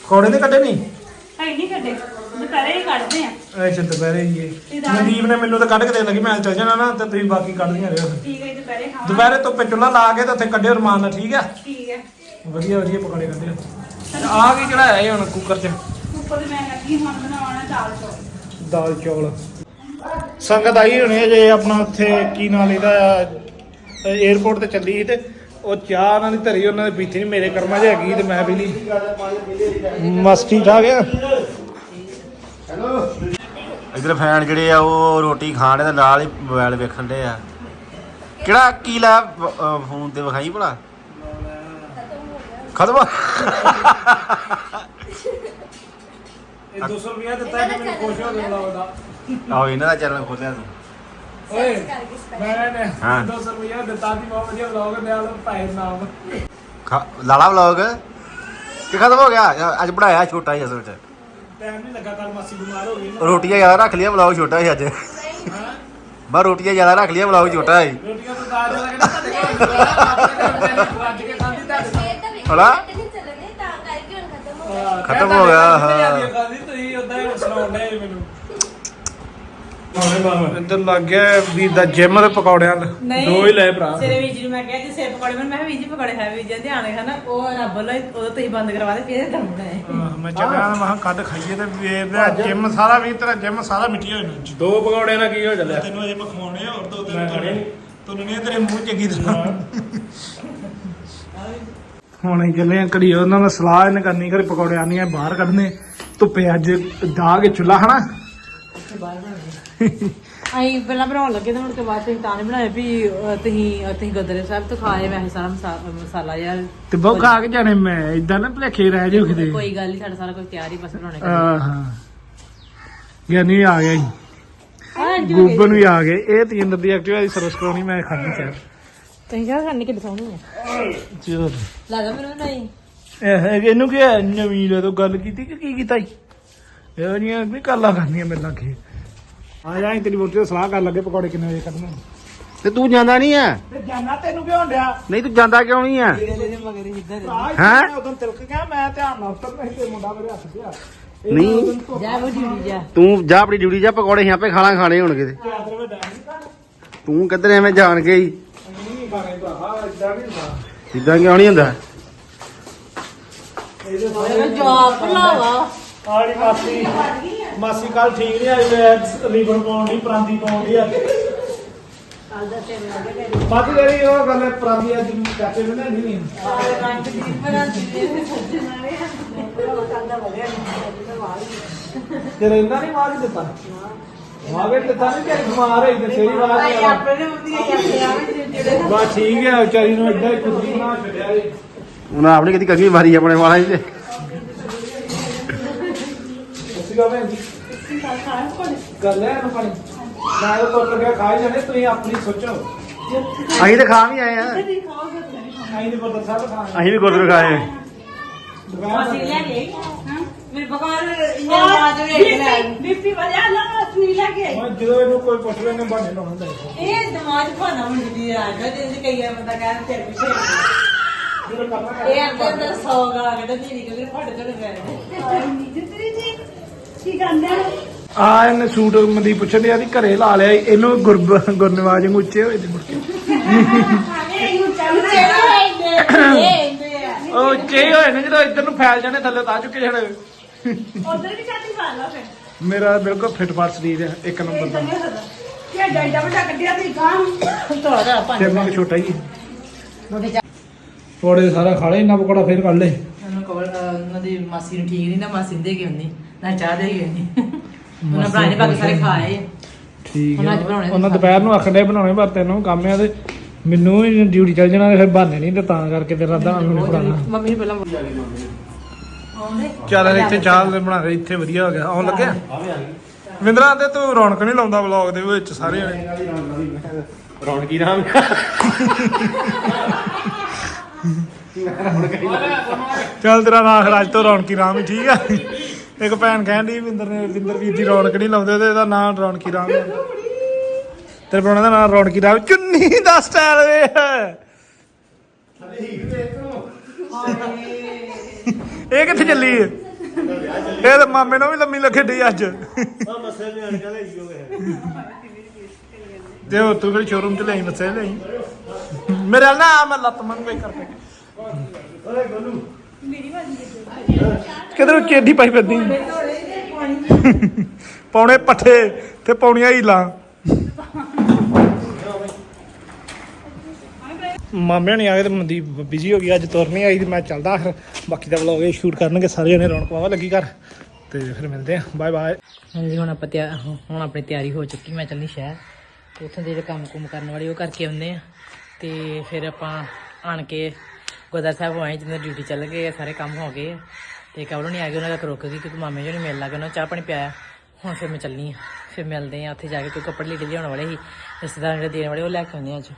ਕੋੜੇ ਨੇ ਕੱਢੇ ਨਹੀਂ ਹੈ ਨਹੀਂ ਕੱਢੇ। ਦੁਪਹਿਰੇ ਹੀ ਕੱਢਦੇ ਆ। ਅੱਛਾ ਦੁਪਹਿਰੇ ਹੀ ਇਹ ਮਨਦੀਪ ਨੇ ਮੈਨੂੰ ਤਾਂ ਕੱਢ ਕੇ ਦੇਣ ਲੱਗੀ ਮੈਂ ਚੱਲ ਜਾਣਾ ਨਾ ਤੇ ਤੁਸੀਂ ਬਾਕੀ ਕੱਢਦੀਆਂ ਰਹੋ ਠੀਕ ਹੈ ਜੀ, ਦੁਪਹਿਰੇ ਖਾਵਾਂ ਦੁਪਹਿਰੇ ਧੁੱਪੇ ਚੁੱਲ੍ਹਾ ਲਾ ਕੇ ਤੇ ਉੱਥੇ ਕੱਢਿਓ ਰਮਾਨ ਨਾਲ ਠੀਕ ਆ ਠੀਕ ਹੈ। ਵਧੀਆ ਵਧੀਆ ਪਕੌੜੇ ਕੱਢਿਓ ਆ। ਕੀ ਚੜਾਇਆ ਇਹ ਹੁਣ ਕੁੱਕਰ 'ਚ? ਉੱਪਰ ਤੇ ਮੈਂ ਲੱਗੀ ਹੁਣ ਬਣਾਉਣਾ ਦਾਲ ਚੌਲ। ਦਾਲ ਚੌਲ। ਸੰਗਤ ਆਈ ਹੋਣੀ ਜੇ ਆਪਣਾ ਉੱਥੇ ਕੀ ਨਾਲ ਇਹਦਾ 에어ਪੋਰਟ ਤੇ ਚੱਲੀ ਸੀ ਤੇ ਉਹ ਚਾਹ ਉਹਨਾਂ ਦੀ ਧਰੀ ਉਹਨਾਂ ਦੇ ਪੀਤੀ ਨਹੀਂ ਮੇਰੇ ਕਰਮਾਂ 'ਚ ਹੈਗੀ ਤੇ ਮੈਂ ਪੀ ਲਈ ਮਸਤ ਠੀਕ ਠਾਕ ਆ? ਇਧਰ ਫੈਨ ਜਿਹੜੇ ਆ ਉਹ ਰੋਟੀ ਖਾਣ ਦੇ ਨਾਲ ਹੀ ਮੋਬਾਈਲ ਵੇਖਣ ਦੇ ਆ। ਕਿਹੜਾ ਕੀ ਲਾ ਫੋਨ ਤੇ ਵਿਖਾਈ ਭਲਾ? ਖਤਮ ਹੋ ਇਹ 200 ਰੁਪਿਆ ਦਿੱਤਾ ਕਿ ਮੈਨੂੰ ਖੁਸ਼ ਹੋ ਗਿਆ ਉਹਦਾ ਆਹੋ ਇਹਨਾਂ ਦਾ ਚੈਨਲ ਖੋਲਿਆ ਤੂੰ ਓਏ ਮੈਂ ਨੇ ਹਾਂ। 200 ਰੁਪਿਆ ਦਿੱਤਾ ਦੀ ਬਹੁਤ ਵਧੀਆ ਵਲੌਗ ਦੇ ਨਾਲ ਭਾਈ ਨਾਮ। ਲਾਲਾ ਵਲੌਗ ਕਿ ਖਤਮ ਹੋ ਗਿਆ ਅੱਜ ਬਣਾਇਆ ਛੋਟਾ ਹੀ ਅਸਲ ਵਿੱਚ। ਟਾਈਮ ਨਹੀਂ ਲੱਗਾ ਕੱਲ ਮਾਸੀ ਬਿਮਾਰ ਹੋ ਗਈ ਨਾ। ਰੋਟੀਆਂ ਜ਼ਿਆਦਾ ਰੱਖ ਲਿਆ ਵਲੌਗ ਛੋਟਾ ਸੀ ਅੱਜ। ਮੈਂ ਰੋਟੀਆਂ ਜ਼ਿਆਦਾ ਰੱਖ ਲਿਆ ਵਲੌਗ ਛੋਟਾ ਸੀ ਰੋਟੀਆਂ ਤੋਂ ਦਾਜ ਤੁਹਾਡੇ ਰੱਜ ਕੇ ਖਾਂਦੀ ਤੁਹਾਡੇ ਹੁਣ ਖਤਮ ਹੋ ਗਿਆ। ਖਤਮ ਹੋ ਗਿਆ, ਹਾਂ। ਤੁਸੀਂ ਉਦਾਂ ਹੀ ਸੁਣਾਉਂਦੇ ਮੈਨੂੰ। ਇੱਧਰ ਲੱਗ ਗਿਆ ਵੀਰ ਦਾ ਜਿਮ ਦੇ ਪਕੌੜਿਆਂ ਦਾ। ਦੋ ਹੀ ਲਏ ਭਰਾ। ਤੇਰੇ ਵੀਰ ਜੀ ਨੂੰ ਮੈਂ ਕਿਹਾ ਜੀ ਸੇਬ ਪਕੌੜੇ ਬਣ ਮੈਂ ਕਿਹਾ ਵੀਰ ਜੀ ਪਕੌੜੇ ਹੈ ਵੀਰ ਜੀ ਧਿਆਨ ਰੱਖਣਾ ਨਾ ਉਹ ਰੱਬ ਵੱਲੋਂ ਹੀ ਉਦੋਂ ਤੁਸੀਂ ਬੰਦ ਕਰਵਾ ਦੇ ਫਿਰ ਕੰਮ ਬਣਾਏ ਹਾਂ, ਮੈਂ ਚੱਲਿਆ ਮੈਂ ਕਿਹਾ ਕੱਢ ਖਾਈਏ ਤੇ ਵੀਰ ਦਾ ਜਿਮ ਸਾਰਾ ਵੀਰ ਤੇਰਾ ਜਿਮ ਸਾਰਾ ਮਿੱਟੀ ਹੋਇਆ ਨਾ। ਦੋ ਪਕੌੜਿਆਂ ਨਾਲ ਕੀ ਹੋ ਚੱਲਿਆ? ਤੈਨੂੰ ਅਜੇ ਮਖਾਉਣੇ ਆ ਹੋਰ ਦੋ ਤਿੰਨ ਤੁੰਨੇ ਤੁੰਨੇ ਤੇਰੇ ਮੂੰਹ ਚੰਗੀ ਤਰ੍ਹਾਂ। ਹੁਣ ਅਸੀਂ ਚੱਲੇ ਆ ਘੜੀ ਉਹਨਾਂ ਨਾਲ ਸਲਾਹ ਇਹਨੇ ਕਰਨੀ ਘਰੇ ਪਕੌੜੇ ਆਣੀਆਂ ਬਾਹਰ ਕੱਢਨੇ। ਧੁੱਪੇ ਅੱਜ ਦਾਗ ਚੁੱਲਾ ਹਨਾ? ਅਸੀਂ ਪਹਿਲਾਂ ਬਣਾਉਣ ਲੱਗੇ ਤਾਂ ਮੁੜ ਕੇ ਬਾਅਦ ਚ ਅਸੀਂ ਤਾਂ ਨਹੀਂ ਬਣਾਏ ਵੀ ਅਹ, ਤੁਸੀਂ ਅਹ, ਤੁਸੀਂ ਗੁਰਦੁਆਰੇ ਸਾਹਿਬ ਤੋਂ ਖਾਏ ਵੈਸੇ ਸਾਰਾ ਮਸਾ- ਮਸਾਲਾ ਯਾਰ ਤੇ ਬਹੁਤ ਖਾ ਕੇ ਜਾਣੇ ਮੈਂ ਇਦਾਂ ਨਾ ਭਲੇਖੇ ਰਹਿ ਜਾਓ ਕਿਤੇ। ਕੋਈ ਗੱਲ ਨਹੀਂ ਸਾਡਾ ਸਾਰਾ ਕੁਝ ਤਿਆਰ ਹੀ ਬਸ ਬਣਾਉਣੇ ਹਾਂ ਹਾਂ। ਗਿਆਨੀ ਆ ਗਿਆ ਜੀ। ਗੂਬਨ ਵੀ ਆ ਗਏ। ਇਹ ਤੇਜਿੰਦਰ ਦੀ ਐਕਟਿਵਾ ਦੀ ਸਰਵਿਸ ਕਰਾਉਣੀ ਮੈਂ ਖਾਣੀ ਚਾਹ। ਤੁਸੀਂ ਕਿਹਾ ਕਰਨੀ ਕਿ ਦਿਖਾਉਣੀ ਹੈ ਚਲੋ। ਲੱਗਾ ਮੈਨੂੰ ਨਹੀਂ। ਇਹ ਇਹਨੂੰ ਕੀ ਹੈ ਨਵੀਂ ਲੈ ਤੋਂ ਗੱਲ ਕੀਤੀ ਕਿ ਕੀ ਕੀਤਾ ਇਹ ਨਹੀਂ ਵੀ ਗੱਲਾਂ ਕਰਨੀਆਂ ਮੇਰੇ ਨਾਲ ਕੀ ਆ ਜਾ ਅਸੀਂ ਤੇਰੀ ਵੋਟੀ ਤੋਂ ਸਲਾਹ ਕਰ ਲੱਗੇ ਪਕੌੜੇ ਕਿੰਨੇ ਵਜੇ ਕੱਢਣੇ। ਤੇ ਤੂੰ ਜਾਂਦਾ ਨਹੀਂ ਆ ਤੇ ਜਾਨਾ ਤੈਨੂੰ ਕਿਉਂ ਡਿਆ? ਨਹੀਂ ਤੂੰ ਜਾਂਦਾ ਕਿਉਂ ਨਹੀਂ ਆ ਹੈਂ ਹੈਂ? ਉਦੋਂ ਤਿਲਕ ਗਿਆ ਮੈਂ ਧਿਆਨ ਨਾਲ ਉੱਤਰ ਨਹੀਂ ਤੇ ਮੁੰਡਾ ਮੇਰੇ ਹੱਥ ਪਿਆ। ਨਹੀਂ। ਜਾ ਜਾ। ਤੂੰ ਜਾ ਆਪਣੀ ਡਿਊਟੀ ਜਾ ਪਕੌੜੇ ਯਹਾਂ ਪੇ ਖਾਣਾ ਖਾਣੇ ਹੋਣਗੇ ਤੇ। ਕਰ ਤੂੰ। ਕਿੱਧਰ ਐਵੇਂ ਜਾਣ ਕੇ ਹੀ ਨਹੀਂ ਖਾਣੇ ਭਰਾ ਇਦਾਂ ਨਹੀਂ ਹੁੰਦਾ। ਇਦਾਂ ਕਿਉਂ ਨਹੀਂ ਹੁੰਦਾ? ਜਵਾਬ ਭੁਲਾਵਾ। ਆੜੀ ਮਾਸੀ। ਮਾਸੀ ਕੱਲ ਠੀਕ ਨਹੀਂ ਆਈ ਮੈਂ ਲੀਵਰ ਪਾਉਣ ਦੀ ਪ੍ਰਾਂਤੀ ਪਾਉਣ ਦੀ ਅੱਜ ਬਾਕੀ ਜਿਹੜੀ ਉਹ ਗੱਲ ਹੈ ਪ੍ਰਾਂਤੀ ਅੱਜ ਨੂੰ ਚਾਚੇ ਨੇ ਨਹੀਂ ਤੇ ਰਹਿੰਦਾ ਨਹੀਂ ਮਾਰ ਦਿੱਤਾ? ਮਾਗੇ ਦਿੱਤਾ ਨਹੀਂ ਕਿ ਬਿਮਾਰ ਹੈ ਤੇ ਸਹੀ ਬਾਤ ਹੈ ਆਪਣੇ ਹੁੰਦੀ ਹੈ ਜਿਹੜੇ ਬਸ ਠੀਕ ਹੈ ਵਿਚਾਰੀ ਨੂੰ ਹੀ ਖੁਸ਼ੀ ਬਣਾ ਛੱਡਿਆ ਉਹਨਾਂ ਆਪਣੀ ਕਦੀ ਕੰਗੀ ਮਾਰੀ ਆਪਣੇ ਵਾਲਾ ਹੀ ਤੇ ਸੱਚੀ ਗੱਲ ਹੈ ਜੀ। ਗੱਲ ਹੈ ਨਾ ਪਾਣੀ। ਮੈਂ ਤਾਂ ਤੁਰ ਲੱਗਿਆ ਖਾ ਹੀ ਜਾਣੇ ਤੁਸੀਂ ਆਪਣੀ ਸੋਚੋ। ਅਸੀਂ ਤੇ ਖਾ ਵੀ ਆਏ ਆ। ਆਈ ਨਹੀਂ ਪਤਾ ਸਾਹਿਬ ਖਾਣਾ ਅਸੀਂ ਵੀ ਗੁਰਦੁਆਰੇ ਖਾਏ ਆ। ਅਸੀਂ ਲੈ ਕੇ ਮੇਰੇ ਬਕਾਰ ਇਹ ਆਵਾਜ਼ ਵੇਖ ਲੈ ਬੀਪੀ ਵਧਿਆ ਨਾ ਅਸਲੀ ਲੈ ਕੇ ਹੁਣ ਜਦੋਂ ਇਹਨੂੰ ਕੋਈ ਪੁੱਛ ਲੈਣੇ ਬਹਾਨੇ ਲਾਉਣਾ ਹੁੰਦਾ ਹੈ ਇਹ ਦਿਮਾਗ ਭਾਣਾ ਮੁੰਡੀ ਰਾਜ ਦੇ ਤੇ ਕਈ ਵਾਰ ਬੰਦਾ ਕਹਿੰਦਾ ਤੇਰੇ ਪਿੱਛੇ ਜਦੋਂ ਕਰਨਾ ਕਰ ਇਹ ਅੰਦਰ ਅੰਦਰ ਸੌ ਗਾ ਕੇ ਤੇ। ਜਿਹੜੀ ਕਿਉਂਕਿ ਫੜ ਚੜ ਗਏ ਕੀ ਕਰਦੇ ਆ ਆ ਇਹਨੇ ਸੂਟ ਮਨਦੀਪ ਪੁੱਛਣ ਦੀ ਆਦੀ ਘਰੇ ਲਾ ਲਿਆ। ਇਹਨੂੰ ਗੁਰ ਗੁਰਨਵਾਜ ਨੂੰ ਉੱਚੇ ਹੋਏ ਦੇ ਮੁੜ ਕੇ। ਉਹ ਉੱਚੇ ਹੀ ਹੋਏ ਨੇ ਜਦੋਂ ਇੱਧਰ ਨੂੰ ਫੈਲ ਜਾਣੇ ਥੱਲੇ ਤਾਂ ਚੁੱਕੇ ਜਾਣੇ। ਉਧਰ ਵੀ ਚਾਚੀ ਖਾ ਲਾ ਫਿਰ। ਮੇਰਾ ਬਿਲਕੁਲ ਫਿੱਟ ਫਾਟ ਸਰੀਰ ਹੈ ਇੱਕ ਨੰਬਰ ਦਾ। ਕੀ ਡਾਈਡਾ ਵੱਡਾ ਕੱਢਿਆ ਤੇ? ਗਾਂ ਜਿਹਾ ਪੰਜ ਤੇ ਮੈਂ ਛੋਟਾ ਹੀ। ਥੋੜੇ ਸਾਰਾ ਖਾ ਲਿਆ ਇੰਨਾ ਪਕੌੜਾ ਫੇਰ ਕੱਢ ਲੈ ਉਹਨੂੰ ਕਵਰ ਉਹਨਾਂ ਦੀ ਮਾਸੀ ਨੂੰ ਠੀਕ ਨਹੀਂ ਨਾ ਮਾਸੀ ਦੇ ਕੇ ਆਉਂਦੀ। ਨਾ ਚਾਹ ਦੇ ਕੇ ਆਉਂਦੀ ਉਹਨਾਂ ਭਰਾ ਨੇ ਬਾਕੀ ਸਾਰੇ ਖਾਏ। ਆ। ਠੀਕ ਉਹਨਾਂ ਹੈ ਅੱਜ ਬਣਾਉਣੇ ਉਹਨਾਂ ਦੁਪਹਿਰ ਨੂੰ ਆਖਣ ਦੇ ਬਣਾਉਣੇ ਪਰ ਤੈਨੂੰ ਕੰਮ ਆ ਤੇ ਮੈਨੂੰ ਵੀ ਡਿਊਟੀ ਚੱਲ ਜਾਣਾ ਤੇ ਫਿਰ ਬਹਾਨੇ ਨਹੀਂ ਤੇ ਤਾਂ ਕਰਕੇ ਤੇ ਰਾਦਾ ਮੈਨੂੰ ਫੜਾਣਾ ਮੰਮੀ ਨੇ ਪਹਿਲਾਂ ਆਉਂਦੇ? ਚੱਲ ਇੱਥੇ ਚਾਹ ਦੇ ਬਣਾ ਦੇ ਇੱਥੇ ਵਧੀਆ ਹੋ ਗਿਆ। ਆਉਣ ਲੱਗਿਆ? ਵਿੰਦਰਾ ਤੇ ਤੂੰ ਰੌਣਕ ਨਹੀਂ ਲਾਉਂਦਾ ਵਲੌਗ ਦੇ ਵਿੱਚ ਸਾਰੇ ਜਣੇ? ਰੌਣਕੀ ਰਾਮ [LAUGHS] ਚੱਲ ਤੇਰਾ ਫਿਰ ਅੱਜ ਤੋਂ ਰੌਣਕੀ ਰਾਮ ਹੀ ਠੀਕ ਆ? ਇੱਕ ਭੈਣ ਕਹਿਣ ਦੀ ਵਿੰਦਰ ਨੇ, ਵਿੰਦਰ ਵੀਰ ਦੀ ਰੌਣਕ ਨਹੀਂ ਲਾਉਂਦੇ ਤੇ ਇਹਦਾ ਨਾਂ ਰੌਣਕੀ ਰਾਮ ਹੈ। ਤੇਰੇ ਬਣਾਉਣਾ ਦਾ ਨਾਂ ਰੌਣਕੀ ਰਾਮ। ਚੁੰਨੀ ਦਾ ਸਟਾਈਲ ਵੇ। ਇਹ ਕਿੱਥੇ ਚੱਲੀ ਹੈ ਇਹ ਤਾਂ ਮਾਮੇ ਨੂੰ ਵੀ ਲੰਮੀ ਲੱਗੇ ਅੱਜ। ਤੇ ਉਹ ਤੂੰ ਫਿਰ ਸ਼ੋਰੂਮ ਚ ਲਈ ਮਸੇ ਲਈ ਮੇਰੇ ਨਾਲ ਨਾ ਮੈਂ ਲੱਤ ਮੰਗ ਪਈ ਕਰਕੇ। ਕਿਧਰ ਚੇਡੀ ਪਾਈ ਫਿਰਦੀ? ਪੌਣੇ ਪੱਠੇ ਤੇ ਪੌਣੀਆਂ ਹੀਲਾਂ। ਮਾਮੇ ਨਹੀਂ ਆ ਗਏ ਤੇ ਮਨਦੀਪ ਬਿਜ਼ੀ ਹੋ ਗਈ, ਅੱਜ ਤੁਰ ਨਹੀਂ ਆਈ ਤੇ ਮੈਂ ਚੱਲਦਾ ਫਿਰ। ਬਾਕੀ ਦਾ ਵਲੌਗ ਇਹ ਸ਼ੂਟ ਕਰਨਗੇ ਸਾਰੇ ਜਣੇ, ਰੌਣਕ ਪਾਵਾ ਲੱਗੀ ਕਰ ਤੇ ਫਿਰ ਮਿਲਦੇ ਆ ਬਾਏ ਬਾਏ ਹਾਂਜੀ, ਹੁਣ ਆਪਾਂ ਤਿਆਰ ਹੁਣ ਆਪਣੀ ਤਿਆਰੀ ਹੋ ਚੁੱਕੀ, ਮੈਂ ਚੱਲੀ ਸ਼ਹਿਰ। ਤੇ ਉੱਥੇ ਦੇ ਜਿਹੜੇ ਕੰਮ ਕੁਮ ਕਰਨ ਵਾਲੇ, ਉਹ ਕਰਕੇ ਆਉਂਦੇ ਆ ਤੇ ਫਿਰ ਆਪਾਂ ਆਣ ਕੇ ਗੁਰਦੁਆਰਾ ਸਾਹਿਬ ਆਏ ਜਿੰਨੇ ਡਿਊਟੀ ਚੱਲ ਗਏ ਆ, ਸਾਰੇ ਕੰਮ ਹੋ ਗਏ। ਤੇ ਕਵਲੋਂ ਨਹੀਂ ਆ ਗਏ ਉਹਨਾਂ ਦਾ ਰੁਕ ਗਈ ਕਿਉਂਕਿ ਮਾਮੇ ਜੀ ਨੇ ਮਿਲ ਲੱਗੇ ਉਹਨਾਂ ਚਾਹ ਪਾਣੀ ਪਿਆਇਆ। ਹੁਣ ਫਿਰ ਮੈਂ ਚੱਲੀ ਆ ਫਿਰ ਮਿਲਦੇ ਆ ਉੱਥੇ ਜਾ ਕੇ ਕੋਈ ਕੱਪੜੇ ਲੀੜੇ ਲਿਆਉਣ ਵਾਲੇ ਸੀ ਰਿਸ਼ਤੇਦਾਰ ਜਿਹੜੇ ਦੇਣ ਵਾਲੇ ਉਹ ਲੈ ਕੇ ਆਉਂਦੇ ਆ ਅੱਜ।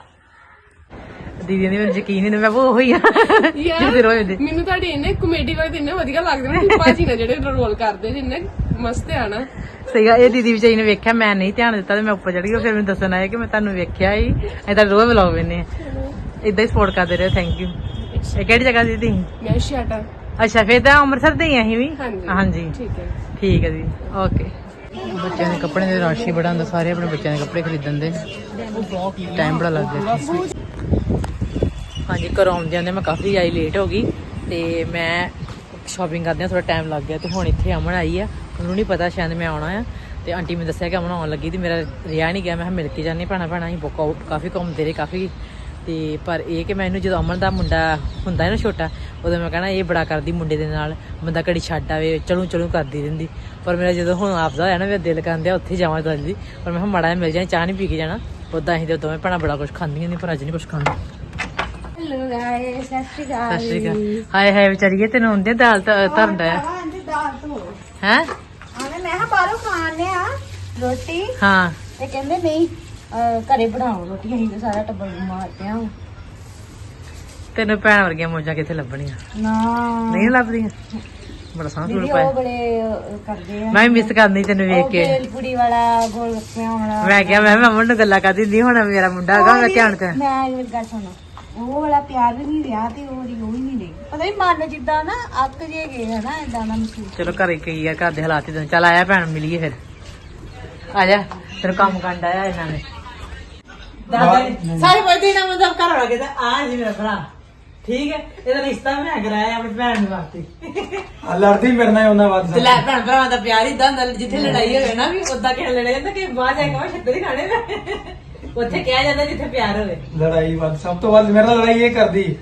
ਦੀਦੀ ਨੇ ਮੈਨੂੰ ਯਕੀਨ ਹੀ ਨਹੀਂ ਮੈਂ ਉਹ ਹੀ ਆ। ਦੇ ਮੈਨੂੰ ਤੁਹਾਡੀ ਇਹਨੇ ਕਮੇਡੀ ਵਾਲੇ ਇੰਨੇ ਵਧੀਆ ਲੱਗਦੇ ਨੇ ਭਾਜੀ ਨੇ ਜਿਹੜੇ ਰੋਲ ਕਰਦੇ ਨੇ ਇੰਨੇ ਮਸਤ ਆ ਨਾ। ਸਹੀ ਇਹ ਦੀਦੀ ਵਿਚਾਰੀ ਨੇ ਵੇਖਿਆ ਮੈਂ ਨਹੀਂ ਧਿਆਨ ਦਿੱਤਾ ਤੇ ਮੈਂ ਉੱਪਰ ਚੜ ਗਈ ਫਿਰ ਮੈਨੂੰ ਦੱਸਣ ਆਇਆ ਕਿ ਮੈਂ ਤੁਹਾਨੂੰ ਵੇਖਿਆ ਹੀ ਐ ਤਾਂ ਰੋਜ਼ ਵਲੌਗ ਵੇਨੇ ਇਦਾਂ ਹੀ ਸਪੋਰਟ ਕਰਦੇ ਰਹੇ ਥੈਂਕ ਯੂ ਇਹ ਕਿਹੜੀ ਜਗ੍ਹਾ ਦੀ ਤੁਸੀਂ ਮੈਂ ਸ਼ਾਟਾ ਅੱਛਾ ਫਿਰ ਤਾਂ ਅੰਮ੍ਰਿਤਸਰ ਦੇ ਹੀ ਆ ਅਸੀਂ ਵੀ? ਹਾਂਜੀ। ਹਾਂਜੀ। ਠੀਕ ਹੈ। ਠੀਕ ਹੈ ਜੀ ਓਕੇ। ਬੱਚਿਆਂ ਦੇ ਕੱਪੜੇ ਦੇ ਰਾਸ਼ੀ ਬੜਾ ਹੁੰਦਾ ਸਾਰੇ ਆਪਣੇ ਬੱਚਿਆਂ ਦੇ ਕੱਪੜੇ ਖਰੀਦਣ ਦੇ। ਟਾਈਮ ਬੜਾ ਲੱਗ ਗਿਆ ਹਾਂਜੀ ਘਰੋਂ ਆਉਂਦੇ ਆਉਂਦੇ ਮੈਂ ਕਾਫੀ ਆਈ ਲੇਟ ਹੋ ਗਈ। ਤੇ ਮੈਂ ਸ਼ਾਪਿੰਗ ਕਰਦੇ ਥੋੜਾ ਟਾਈਮ ਲੱਗ ਗਿਆ ਤੇ ਹੁਣ ਇੱਥੇ ਅਮਨ ਆਈ ਆ। ਉਹਨੂੰ ਨਹੀਂ ਪਤਾ ਸ਼ਾਇਦ ਮੈਂ ਆਉਣਾ ਆ। ਤੇ ਆਂਟੀ ਮੈਨੂੰ ਦੱਸਿਆ ਕਿ ਅਮਨ ਆਉਣ ਲੱਗੀ ਤੇ ਮੇਰਾ ਰਿਆ ਨਹੀਂ ਗਿਆ। ਮੈਂ ਕਿਹਾ ਮਿਲ ਕੇ ਜਾਣੀ ਭੈਣਾ ਭੈਣਾ ਆਊਟ ਕਾਫੀ ਘੁੰਮਦੇ ਰਹੇ ਕਾਫੀ ਤੇ ਪਰ ਇਹ ਕਿ ਮੈਨੂੰ ਜਦੋਂ ਅਮਨ ਦਾ ਮੁੰਡਾ ਹੁੰਦਾ ਹੈ ਨਾ ਛੋਟਾ ਉਦੋਂ ਮੈਂ ਕਹਣਾ ਇਹ ਬੜਾ ਕਰਦੀ ਮੁੰਡੇ ਦੇ ਨਾਲ ਬੰਦਾ ਘੜੀ ਛੱਡ ਆਵੇ ਚਲੂ ਚਲੂ ਕਰਦੀ ਰਹਿੰਦੀ। ਪਰ ਮੇਰਾ ਜਦੋਂ ਹੁਣ ਆਪਦਾ ਹੋਇਆ ਨਾ ਮੇਰਾ ਦਿਲ ਕਰਦਾ ਉੱਥੇ ਜਾਵਾਂ ਜਲਦੀ ਪਰ ਮੈਂ ਮਾੜਾ ਜਿਹਾ ਮਿਲ ਜਾਏ ਚਾਹ ਨਹੀਂ ਪੀ ਕੇ ਜਾਣਾ। ਉਦਾਂ ਅਸੀਂ ਤੇ ਦੋਵੇਂ ਭੈਣਾਂ ਬੜਾ ਕੁਝ ਖਾਂਦੀਆਂ ਨਹੀਂ ਪਰ ਅੱਜ ਨਹੀਂ ਕੁਝ ਖਾਂਦਾ ਹੈਲੋ ਗਾਇਸ ਸਤਿ ਸ਼੍ਰੀ ਅਕਾਲ। ਸਤਿ ਸ਼੍ਰੀ ਅਕਾਲ। ਹਾਏ ਹਾਏ ਵਿਚਾਰੀਏ ਤੈਨੂੰ ਹੁੰਦੇ ਦਾਲ ਧਰਨ ਦਾ। ਹੈ? ਆਨੇ ਮੈਂ ਹਾਂ ਬਾਹਰੋਂ ਖਾਣੇ ਆ ਰੋਟੀ। ਹਾਂ। ਤੇ ਕਹਿੰਦੇ ਨਹੀਂ ਘਰੇ ਬਣਾਓ ਰੋਟੀ ਅਸੀਂ ਤੇ ਸਾਰਾ ਟੱਬਰ ਮਾਰਦੇ ਆ ਤੈਨੂੰ ਭੈਣ ਵਰਗੀਆਂ ਮੋਜਾਂ ਕਿੱਥੇ ਲੱਭਣੀਆਂ? ਨਾ। ਨਹੀਂ ਲੱਭਦੀਆਂ? ਬੜਾ ਸਾਂ ਦੀਦੀ ਸੂਟ ਉਹ ਪਾਇਆ ਬੜੇ ਅਹ, ਕਰਦੇ ਆ। ਮੈਂ ਮਿਸ ਕਰਨੀ ਤੈਨੂੰ ਵੇਖ ਉਹ ਕੇ। ਬੇਲਪੁੜੀ ਵਾਲਾ ਗੋਲ ਗੱਪਿਆਂ ਵਾਲਾ। ਮੈਂ ਕਿਹਾ ਮੈਂ ਮਮਨ ਨੂੰ ਗੱਲਾਂ ਕਰਦੀ ਨਹੀਂ ਹੁਣ ਮੇਰਾ ਮੁੰਡਾ ਹੈਗਾ ਮੈਂ ਧਿਆਨ ਕਰ। ਮੈਂ ਇੱਕ ਗੱਲ ਸੁਣੋ ਉਹ ਵਾਲਾ ਪਿਆਰ ਵੀ ਨਹੀਂ ਰਿਹਾ ਤੇ ਉਹ ਉਹ ਵੀ ਨਹੀਂ ਰਹੀ। ਪਤਾ ਨਹੀਂ ਮਨ ਜਿੱਦਾਂ ਨਾ ਅੱਕ ਜੇ ਗਏ ਹੈ ਨਾ ਇਦਾਂ ਦਾ ਮਹਿਸੂਸ। ਚਲੋ ਘਰੇ ਕੀ ਆ ਘਰ ਦੇ ਹਾਲਾਤ ਇਦਾਂ ਚੱਲ ਆਇਆ ਭੈਣ ਮਿਲੀਏ ਫਿਰ। ਆ ਜਾ ਕੰਮ ਕਰਨ ਆਇਆ ਇਹਨਾਂ ਨੇ। ਸਾਰੇ ਪੁੱਛਦੇ ਨਾ ਮਤਲਬ ਘਰ ਵਾਲਾ ਕਹਿੰਦਾ ਆ ਜੀ ਮੇਰਾ ਭਰਾ। ਠੀਕ ਹੈ? ਇਹਦਾ ਰਿਸ਼ਤਾ ਮੈਂ ਕਰਾਇਆ ਆਪਣੀ ਭੈਣ ਨੂੰ ਵਾਸਤੇ। ਲੜਦੀ ਮੇਰੇ ਨਾਲ ਉਹਨਾਂ ਬਾਤ ਤੇ ਲੈ ਭੈਣ ਭਰਾਵਾਂ ਦਾ ਪਿਆਰ ਇਦਾਂ ਹੁੰਦਾ ਜਿੱਥੇ ਲੜਾਈ ਹੋਵੇ ਨਾ ਵੀ ਉਦਾਂ ਕਿਹੜਾ ਲੜਿਆ ਜਾਂਦਾ ਕਿ ਬਾਹਰ ਜਾ ਕੇ ਕਹਾਂ ਛੱਤਰ ਹੀ ਖਾਣੇ ਮੈਂ ਉੱਥੇ ਕਿਹਾ ਜਾਂਦਾ ਜਿੱਥੇ ਪਿਆਰ ਹੋਵੇ। ਲੜਾਈ ਵੱਧ ਸਭ ਤੋਂ ਵੱਧ ਮੇਰੇ ਨਾਲ ਲੜਾਈ ਇਹ ਕਰਦੀ।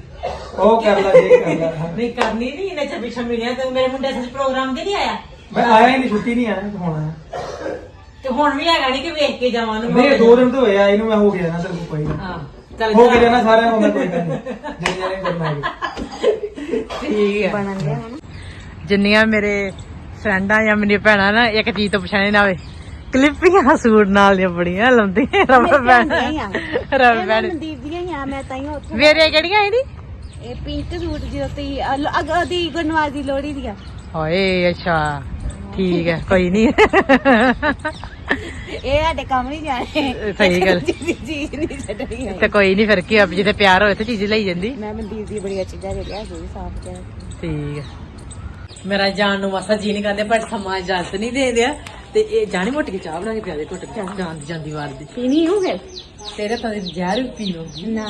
ਉਹ ਕਰ ਲਾ ਇਹ ਕਰ ਲਾ। ਨਹੀਂ ਕਰਨੀ ਨਹੀਂ ਇਹਨੇ ਚ ਪਿੱਛੇ ਮਿਲਿਆ ਤੇ ਮੇਰੇ ਮੁੰਡੇ ਸੱਚ ਪ੍ਰੋਗਰਾਮ ਤੇ ਨਹੀਂ ਆਇਆ। ਮੈਂ ਆਇਆ ਹੀ ਨਹੀਂ ਛੁੱਟੀ ਨਹੀਂ ਆਇਆ ਹੁਣ ਆਇਆ। ਤੇ ਹੁਣ ਵੀ ਹੈਗਾ ਨਹੀਂ ਕਿ ਵੇਖ ਕੇ ਜਾਵਾਂ ਨੂੰ ਨਹੀਂ ਦੋ ਦਿਨ ਤੋਂ ਹੋਇਆ ਇਹਨੂੰ ਮੈਂ ਹੋ ਗਿਆ ਨਾ ਤੇਰੇ ਕੋਲ ਕੋਈ ਨਾ ਹਾਂ ਚੱਲ ਹੋ ਗਿਆ ਨਾ ਸਾਰਿਆਂ ਨੂੰ ਮੈਂ ਕੋਈ ਗੱਲ ਨਹੀਂ ਜੇ ਜਿਹੜੇ ਕਰਨਾ ਹੈ ਠੀਕ ਹੈ। ਬਣਨ ਦੇ ਹੁਣ। ਜਿੰਨੀਆਂ ਮੇਰੇ ਫਰੈਂਡਾਂ ਜਾਂ ਮੇਰੀਆਂ ਭੈਣਾਂ ਨਾ ਇੱਕ ਚੀਜ਼ ਤੋਂ ਪਛਾਣੇ ਨਾ ਹੋਵੇ। ਕਲਿੱਪੀਆਂ ਸੂਟ ਨਾਲ ਦੀਆਂ ਬੜੀਆਂ ਲਾਉਂਦੀਆਂ rubber band rubber band Mandeep ਦੀਆਂ ਹੀ ਆ ਮੈਂ ਤਾਂ ਹੀ ਉੱਥੇ ਮੇਰੇ ਕਿਹੜੀਆਂ ਇਹਦੀ? ਇਹ ਪਿੰਕ ਸੂਟ ਜਿਹੋ ਤੇ ਅਗੋ ਦੀ ਗੁਰਨਵਾਜ ਦੀ ਲੋਹੜੀ ਦੀਆਂ ਹਾਏ ਅੱਛਾ। ਠੀਕ ਹੈ ਕੋਈ ਨਹੀਂ ਇਹ ਸਾਡੇ ਕੰਮ ਨਹੀਂ ਜਾਣੇ। ਸਹੀ ਗੱਲ। ਚੀਜ਼ ਨਹੀਂ ਛੱਡਣੀ ਹੈ। ਤੇ ਕੋਈ ਨਹੀਂ ਫਿਰ ਕੀ ਆ ਜਿੱਥੇ ਪਿਆਰ ਹੋਵੇ ਤੇ ਚੀਜ਼ ਲਈ ਜਾਂਦੀ। ਮੈਂ ਮਨਦੀਪ ਦੀ ਬੜੀਆਂ ਚੀਜ਼ਾਂ ਲਿਆ ਸੀ ਸਾਫ਼ ਕਰ ਠੀਕ ਹੈ ਮੇਰਾ ਜਾਣ ਨੂੰ ਮਸਾ ਜੀ ਨਹੀਂ ਕਰਦੇ ਪਰ ਸਮਾਂ ਇਜਾਜ਼ਤ ਨਹੀਂ ਦੇ ਦਿਆ ਤੇ ਇਹ ਜਾਣੀ ਮੋਟੀ ਚਾਹ ਬਣਾ ਕੇ ਪਿਆ ਦੇ ਘੁੱਟ ਕੇ ਜਾਂਦੀ ਜਾਂਦੀ ਵਾਰ ਦੀ। ਪੀਣੀ ਹੂੰ ਫਿਰ ਤੇਰੇ ਤਾਂ ਜ਼ਹਿਰ ਵੀ ਪੀ ਲੂੰਗੀ ਨਾ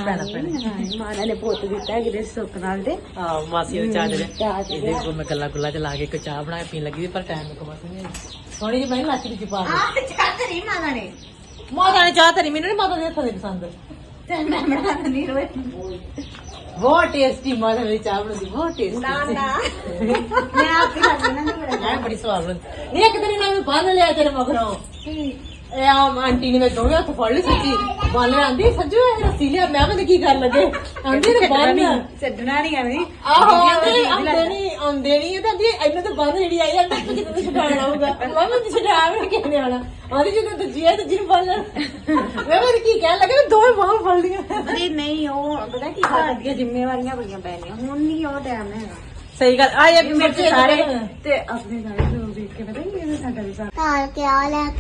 ਮਾਨਾ ਨੇ ਪੁੱਤ ਦਿੱਤਾ ਕਿਤੇ ਸੁੱਕ ਨਾਲ ਦੇ ਆ ਮਾਸੀ ਦੇ ਚਾਹ ਦੇ ਇਹਦੇ ਕੋਲ ਮੈਂ ਗੱਲਾਂ ਗੁੱਲਾਂ ਚ ਲਾ ਕੇ ਇੱਕ ਚਾਹ ਬਣਾ ਕੇ ਪੀਣ ਲੱਗੀ ਪਰ ਟਾਈਮ ਕੋ ਬਸ ਨਹੀਂ ਸੋਹਣੀ ਜਿਹੀ ਬਣੀ ਲਾਚੀ ਵਿੱਚ ਪਾ ਦੇ ਚਾਹ ਤੇਰੀ ਮਾਨਾ ਨੇ। ਮਾਤਾ ਨੇ ਚਾਹ ਤੇਰੀ ਮੈਨੂੰ ਨਹੀਂ ਮਾਤਾ ਦੇ ਹੱਥਾਂ ਦੀ ਪਸੰਦ। ਤੇ ਮੈਂ ਬਣਾ ਨਹੀਂ ਰੋਏ ਬਹੁਤ ਟੇਸਟੀ ਮਾਤਾ ਮੇਰੀ ਚਾਹ ਬਣਦੀ ਬਹੁਤ ਟੇਸਟੀ ਨਾ ਨਾ। ਮੈਂ ਆਪ ਹੀ ਖਾਣੀ ਨਾ ਨਹੀਂ ਬੜੀ ਸਵਾਦ ਬਣਦੀ ਨਹੀਂ ਇੱਕ ਦਿਨ ਇਹਨਾਂ ਨੂੰ ਬੰਨ ਲਿਆ ਤੇਰੇ ਮਗਰੋਂ। ਇਹ ਆ ਆਂਟੀ ਨੇ ਮੈਂ ਦੋਵੇਂ ਹੱਥ ਫੜ ਲਈ ਸੱਚੀ ਬੰਨ ਆਂਦੀ ਸੱਜੂ ਇਹ ਰੱਸੀ ਲਿਆ। ਮੈਂ ਪਤਾ ਕੀ ਕਰਨ ਲੱਗੇ? ਆਂਦੀ ਤੇ ਬੰਨ ਛੱਡਣਾ ਨਹੀਂ ਆਵੀ ਆਹੋ ਆਂਦੇ ਆਂਦੇ ਨਹੀਂ ਆਉਂਦੇ ਨਹੀਂ ਇਹ ਤਾਂ ਆਂਦੀ ਇਹਨੂੰ ਤਾਂ ਬੰਨ ਜਿਹੜੀ ਆਈ ਆਂਦੀ ਤੂੰ ਕਿਤੇ ਛਡਾਣਾ ਹੋਊਗਾ। ਮੈਂ ਮੈਂ ਛਡਾ ਵੀ ਕਿਹਨੇ ਵਾਲਾ ਆਂਦੀ ਜਦੋਂ ਦੂਜੀ ਨੂੰ ਬੰਨ ਮੈਂ ਕੀ ਕਹਿਣ ਲੱਗੇ ਦੋਵੇਂ ਬਾਹਾਂ ਫੜ ਲੀਆਂ ਅਰੇ ਨਹੀਂ ਉਹ ਪਤਾ ਕੀ ਘਰ ਦੀਆਂ ਜ਼ਿੰਮੇਵਾਰੀਆਂ ਬੜੀਆਂ ਪੈਣੀਆਂ ਹੁਣ ਨਹੀਂ ਉਹ ਟਾਈਮ ਹੈਗਾ। ਸਹੀ ਗੱਲ। ਆ ਇਹ ਮੇਰੇ ਸਾਰੇ ਤੇ ਆਪਣੇ ਸਾਰੇ ਲੋਕ ਦੇਖ ਕੇ ਪਤਾ ਨਹੀਂ ਇਹ ਸਾਡਾ ਵੀ ਸਾਥ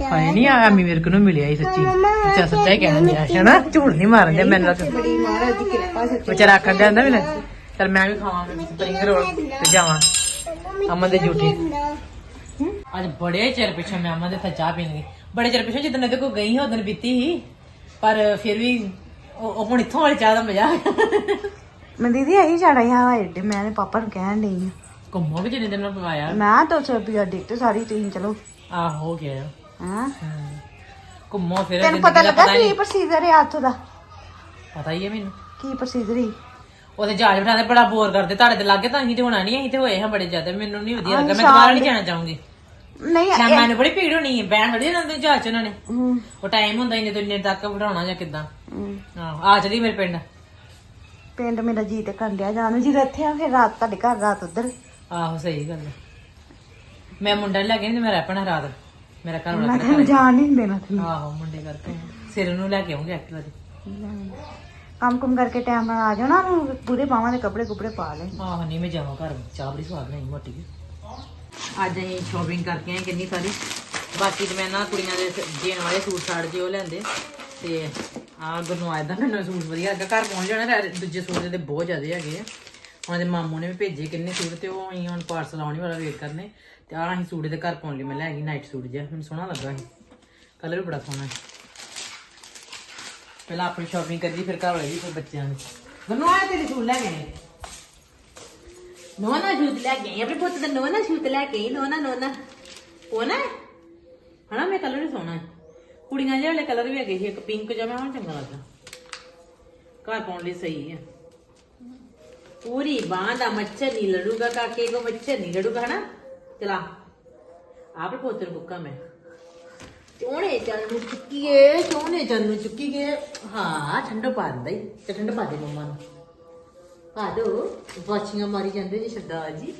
ਹਾਏ ਨਹੀਂ ਆ ਅਮੀ ਮੇਰੇ ਕੋਲ ਮਿਲਿਆ ਹੀ ਸੱਚੀ। ਸੱਚਾ ਸੱਚਾ ਹੀ ਕਹਿਣ ਦਿਆ ਹੈ ਨਾ ਝੂਠ ਨਹੀਂ ਮਾਰਨ ਦੇ ਮੈਨੂੰ ਲੱਗ ਬੜੀ ਮਹਾਰਾਜ ਦੀ ਕਿਰਪਾ ਸੱਚੀ ਵਿਚਾਰਾ ਆਖਣ ਦਾ ਹੁੰਦਾ ਮੈਨੂੰ ਚਲ ਮੈਂ ਵੀ ਖਾਵਾਂਗਾ ਸਪਰਿੰਗ ਰੋਲ ਤੇ ਜਾਵਾਂ। ਅਮਨ ਦੇ ਝੂਠੇ ਅੱਜ ਬੜੇ ਚਿਰ ਪਿੱਛੇ ਮੈਂ ਅਮਨ ਦੇ ਇੱਥੇ ਚਾਹ ਪੀਣ ਗਈ ਬੜੇ ਚਿਰ ਪਿੱਛੇ ਜਦੋਂ ਇਹਦੇ ਕੋਲ ਗਈ ਹਾਂ ਉਦੋਂ ਪੀਤੀ ਸੀ। ਪਰ ਫਿਰ ਵੀ ਉਹ ਹੁਣ ਇੱਥੋਂ ਵਾਲੀ ਚਾਹ ਦਾ ਮਜ਼ਾ ਮੈਂ ਦੀਦੀ ਇਹੀ ਛੜਾ ਆ ਏਡੇ ਮੈਂ ਨੇ ਪਾਪਾ ਨੂੰ ਕਹਿਣ ਡਈ ਘੁੰਮੋ ਕਿ ਜਿੰਨੇ ਦਿਨ ਮੈਂ ਪਵਾਇਆ ਆ ਮੈਂ ਤਾਂ ਰੁਪਿਆ ਦਿੱਤੇ ਸਾਰੀ ਤੁਸੀਂ ਚਲੋ। ਆ ਹੋ ਗਿਆ। ਹਾਂ। ਘੁੰਮੋ ਫਿਰ ਤੈਨੂੰ ਜ਼ਿੰਦਗੀ ਪਤਾ ਦਾ ਲੱਗਾ ਪਤਾ ਕੀ ਨਹੀਂ ਪ੍ਰੋਸੀਜਰ ਹੈ ਹੱਥ ਦਾ? ਪਤਾ ਹੀ ਹੈ ਮੈਨੂੰ। ਕੀ ਪ੍ਰੋਸੀਜਰ ਹੈ ਉਹਦੇ ਜਹਾਜ਼ ਬਿਠਾਉਂਦੇ ਬੜਾ ਬੋਰ ਕਰਦੇ ਤੁਹਾਡੇ ਤੇ ਲੱਗੇ ਤਾਂ ਅਸੀਂ ਤੇ ਹੋਣਾ ਨਹੀਂ ਅਸੀਂ ਤੇ ਹੋਏ ਹਾਂ ਬੜੇ ਜ਼ਿਆਦਾ। ਮੈਨੂੰ ਨਹੀਂ ਵਧੀਆ ਲੱਗਾ ਮੈਂ ਦੁਬਾਰਾ ਨਹੀਂ ਜਾਣਾ ਚਾਹੂੰਗੀ। ਨਹੀਂ ਸ਼ਾਮਾਂ ਨੂੰ ਬੜੀ ਭੀੜ ਹੋਣੀ ਹੈ ਬੈਣ ਥੋੜੀ ਜਾਂਦੇ ਜਹਾਜ਼ ਚ ਉਹਨਾਂ ਨੇ। ਹੂੰ। ਉਹ ਟਾਈਮ ਹੁੰਦਾ ਇੰਨੇ ਤੋਂ ਇੰਨੇ ਤੱਕ ਬਿਠਾਉਣਾ ਜਾਂ ਕਿੱਦਾਂ। ਹੂੰ। ਆਹ ਆ ਚਲੀ ਮੇਰੇ ਪਿੰਡ। ਪਿੰਡ ਮੇਰਾ ਜੀ ਤੇ ਕੰਡਿਆ ਜਾਣ ਨੂੰ ਜਦੋਂ ਇੱਥੇ ਆ ਫਿਰ ਰਾਤ ਤੁਹਾਡੇ ਘਰ ਰਾਤ ਉਧਰ। ਆਹੋ ਸਹੀ ਗੱਲ ਹੈ ਮੈਂ ਮੁੰਡਾ ਨੀ ਲੈ ਕੇ ਨਹੀਂ ਮੈਂ ਰਹਿ ਪੈਣਾ ਰਾਤ। ਮੇਰਾ ਘਰ ਵਾਲਾ ਮੈਂ ਜਾਣ ਨਹੀਂ ਦੇਣਾ ਤੈਨੂੰ। ਆਹੋ ਮੁੰਡੇ ਕਰਕੇ। ਸਿਰ ਨੂੰ ਲੈ ਕੇ ਆਉਂਗੇ ਐਕਟਿਵਾ ਦੇ। ਕੰਮ ਕੁਮ ਕਰਕੇ ਟਾਈਮ ਨਾਲ ਆ ਜਾਓ ਨਾ ਉਹਨੂੰ ਪੂਰੇ ਬਾਹਾਂ ਦੇ ਕੱਪੜੇ ਕੁਪੜੇ ਪਾ ਲੈ। ਆਹੋ ਨਹੀਂ ਮੈਂ ਜਾਵਾਂ ਘਰ। ਚਾਹ ਬੜੀ ਸਵਾਦ ਬਣਾਈ ਮੋਟੀ। ਅੱਜ ਅਸੀਂ ਸ਼ਾਪਿੰਗ ਕਰਕੇ ਆਏ ਕਿੰਨੀ ਸਾਰੀ। ਬਾਕੀ ਤੇ ਮੈਂ ਨਾ ਕੁੜੀਆਂ ਦੇ ਜੀਣ ਵਾਲੇ ਸੂਟ ਸਾੜ ਜੇ ਉਹ ਲੈਂਦੇ। ਤੇ ਆ ਗੁਰਨਵਾਜ ਦਾ ਮੈਨੂੰ ਸੂਟ ਵਧੀਆ। ਲੱਗਾ ਘਰ ਪਹੁੰਚ ਜਾਣਾ ਤੇ ਦੂਜੇ ਸੂਟ ਦੇ ਬਹੁਤ ਜ਼ਿਆਦੇ ਹੈਗੇ ਆ। ਉਹਨਾਂ ਮਾਮੂ ਨੇ ਵੀ ਭੇਜੇ ਕਿੰਨੇ ਸੂਟ ਤੇ ਉਹ ਅਸੀਂ ਹੁਣ ਪਾਰਸਲ ਆਉਣੇ ਵਾਲਾ ਵੇਟ ਕਰਨੇ। ਤੇ ਆ ਅਸੀਂ ਸੂਟ ਦੇ ਘਰ ਪਾਉਣ ਲਈ ਮੈਂ ਲੈ ਗਈ ਨਾਈਟ ਸੂਟ ਜਿਹਾ, ਮੈਨੂੰ ਸੋਹਣਾ ਲੱਗਾ ਸੀ ਕਲਰ ਵੀ ਬੜਾ ਸੋਹਣਾ ਹੈ। ਪਹਿਲਾਂ ਆਪਣੀ ਸ਼ਾਪਿੰਗ ਕਰੀ ਫਿਰ ਘਰ ਵਾਲੀ ਫਿਰ ਬੱਚਿਆਂ ਦੀ ਗੁਰਨਵਾਜ ਤੇਰੇ ਸੂਟ ਲੈ ਗਏ ਨੋਨਾ ਸ਼ੂਟ ਲੈ ਕੇ ਆਪਣੇ ਪੁੱਤ ਦਾ ਨੋਨਾ ਸ਼ੂਟ ਲੈ ਕੇ ਆਈ ਨੋਨਾ ਨੋਨਾ ਕੋਨਾ ਹਣਾ ਮੈਂ ਕਲਰ ਸੋਹਣਾ ਹੈ। ਕੁੜੀਆਂ ਜਿਹੇ ਵਾਲੇ ਕਲਰ ਵੀ ਹੈਗੇ ਸੀ, ਇੱਕ ਪਿੰਕ ਜਿਹਾ, ਮੈਂ ਹੁਣ ਚੰਗਾ ਲੱਗਾ ਘਰ ਪਾਉਣ ਲਈ ਸਹੀ ਹੈ। ਪੂਰੀ ਬਾਂਹ ਦਾ ਮੱਛਰ ਨਹੀਂ ਲੜੂਗਾ ਕਾਕੇ ਕੋ ਮੱਛਰ ਨਹੀਂ ਲੜੂਗਾ, ਹਨਾ? ਚਲਾ। ਆਪ ਪੁੱਤਰ ਬੁੱਕਾ ਮੈਂ। ਸੋਹਣੇ ਚੱਲ ਨੂੰ ਚੁੱਕੀਏ ਸੋਹਣੇ ਚੱਲ ਨੂੰ ਚੁੱਕੀਏ। ਹਾਂ, ਠੰਡਾ ਪਾ ਦਿੰਦਾ ਈ ਤੇ ਠੰਡਾ ਪਾ ਦੇ ਮੰਮਾ ਨੂੰ। ਪਾ ਦੋ। ਵਾਚੀਆਂ ਮਾਰੀ ਜਾਂਦੇ ਜੀ ਸਰਦਾਰ ਜੀ।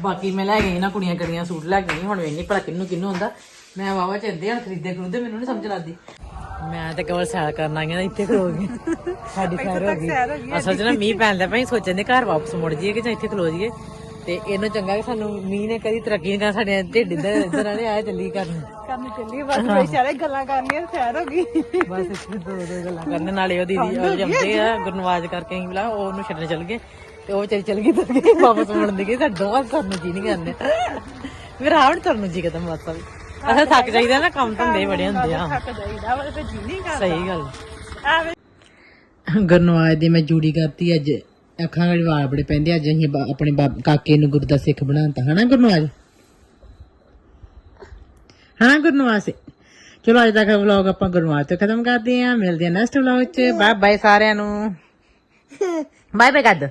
ਬਾਕੀ ਮੈਂ ਲੈ ਗਈ ਨਾ ਕੁੜੀਆਂ ਕੜੀਆਂ ਸੂਟ ਲੈ ਗਈ ਹੁਣ ਵੇਖਣੀ ਭਲਾ ਕਿੰਨੂੰ ਕਿੰਨੂੰ ਹੁੰਦਾ ਮੈਂ ਵਾਵਾ ਚੰਦੇ ਹਣ ਖਰੀਦੇ ਖਰੂਦੇ ਮੈਨੂੰ ਨਹੀਂ ਸਮਝ ਲੱਗਦੀ। ਮੈਂ ਤੇ ਕਵਰ ਸੈਰ ਕਰਨ ਆਈ ਆ ਇੱਥੇ ਖਲੋ ਗਈ। [LAUGHS] ਸਾਡੀ ਸੈਰ ਹੋ ਗਈ। ਅਸਲ 'ਚ ਨਾ ਮੀਂਹ ਪੈਂਦਾ ਪਈ ਸੋਚਣ ਦੇ ਘਰ ਵਾਪਸ ਮੁੜ ਜਾਈਏ ਕਿ ਜਾਂ ਇੱਥੇ ਖਲੋ ਜਾਈਏ। ਤੇ ਇਹਨੂੰ ਚੰਗਾ ਕਿ ਸਾਨੂੰ ਮੀਂਹ ਨੇ ਕਦੀ ਤਰੱਕੀ ਨਹੀਂ ਕਰ ਸਾਡੇ ਢਿੱਡ ਇੱਧਰ ਇੱਧਰ ਆਲੇ ਆਇਆ ਚੱਲੀ ਕਰਨ। ਕਰਨ ਚੱਲੀ ਬਸ ਕੋਈ ਸਾਰੇ ਗੱਲਾਂ ਕਰਨੀਆਂ ਸੈਰ ਹੋ ਗਈ। ਬਸ ਇੱਥੇ ਦੋ ਦੋ ਗੱਲਾਂ ਕਰਨ। ਨਾਲੇ ਉਹ ਦੀਦੀ ਉਹ ਜੰਮਦੇ ਆ ਗੁਰਨਵਾਜ ਕਰਕੇ ਅਸੀਂ ਬਲਾ ਉਹਨੂੰ ਛੱਡਣ ਚੱਲ ਗਏ। ਤੇ ਉਹ ਵਿਚਾਰੀ ਚੱਲ ਗਈ ਤੁਰ ਵਾਪਸ ਮੁੜਨ ਦੀ ਗਈ। ਸਾਡੇ ਦੋਵਾਂ ਕਰਨ ਨੂੰ ਜੀ ਨਹੀਂ ਕਰਨੇ। ਮੇਰਾ ਆਵਣ ਤੁਰਨ ਨੂੰ ਜੀ ਕਦਮ ਵਾਸਤਾ ਵੀ ਅਸਾਂ ਥੱਕ ਜਾਈਦਾ ਨਾ ਕੰਮ ਧੰਦੇ ਬੜੇ ਹੁੰਦੇ ਆ। ਥੱਕ ਜਾਈਦਾ ਵਾ ਤੇ ਜੀ ਨਹੀਂ ਸਹੀ ਗੱਲ। ਗੁਰਨਵਾਜ ਦੀ ਮੈਂ ਜੂੜੀ ਕਰਤੀ ਅੱਜ ਅੱਖਾਂ ਵਿੱਚ ਵਾਲ ਬੜੇ ਪੈਂਦੇ ਅੱਜ ਅਸੀਂ ਆਪਣੇ ਕਾਕੇ ਨੂੰ ਗੁਰੂ ਦਾ ਸਿੱਖ ਬਣਾਤਾ। ਹਨਾ ਗੁਰਨਵਾਜ? ਹਾਂ ਗੁਰਨਵਾਜ? ਸੇ ਚਲੋ ਅੱਜ ਤੱਕ ਵਲੌਗ ਆਪਾਂ ਗੁਰਨਵਾਜ ਤੋਂ ਖਤਮ ਕਰਦੇ ਹਾਂ ਮਿਲਦੇ ਹਾਂ ਨੈਕਸਟ ਵਲੌਗ 'ਚ। ਬਾਏ ਬਾਏ ਸਾਰਿਆਂ ਨੂੰ। ਬਾਏ ਬਾਏ ਕਰ ਦੋ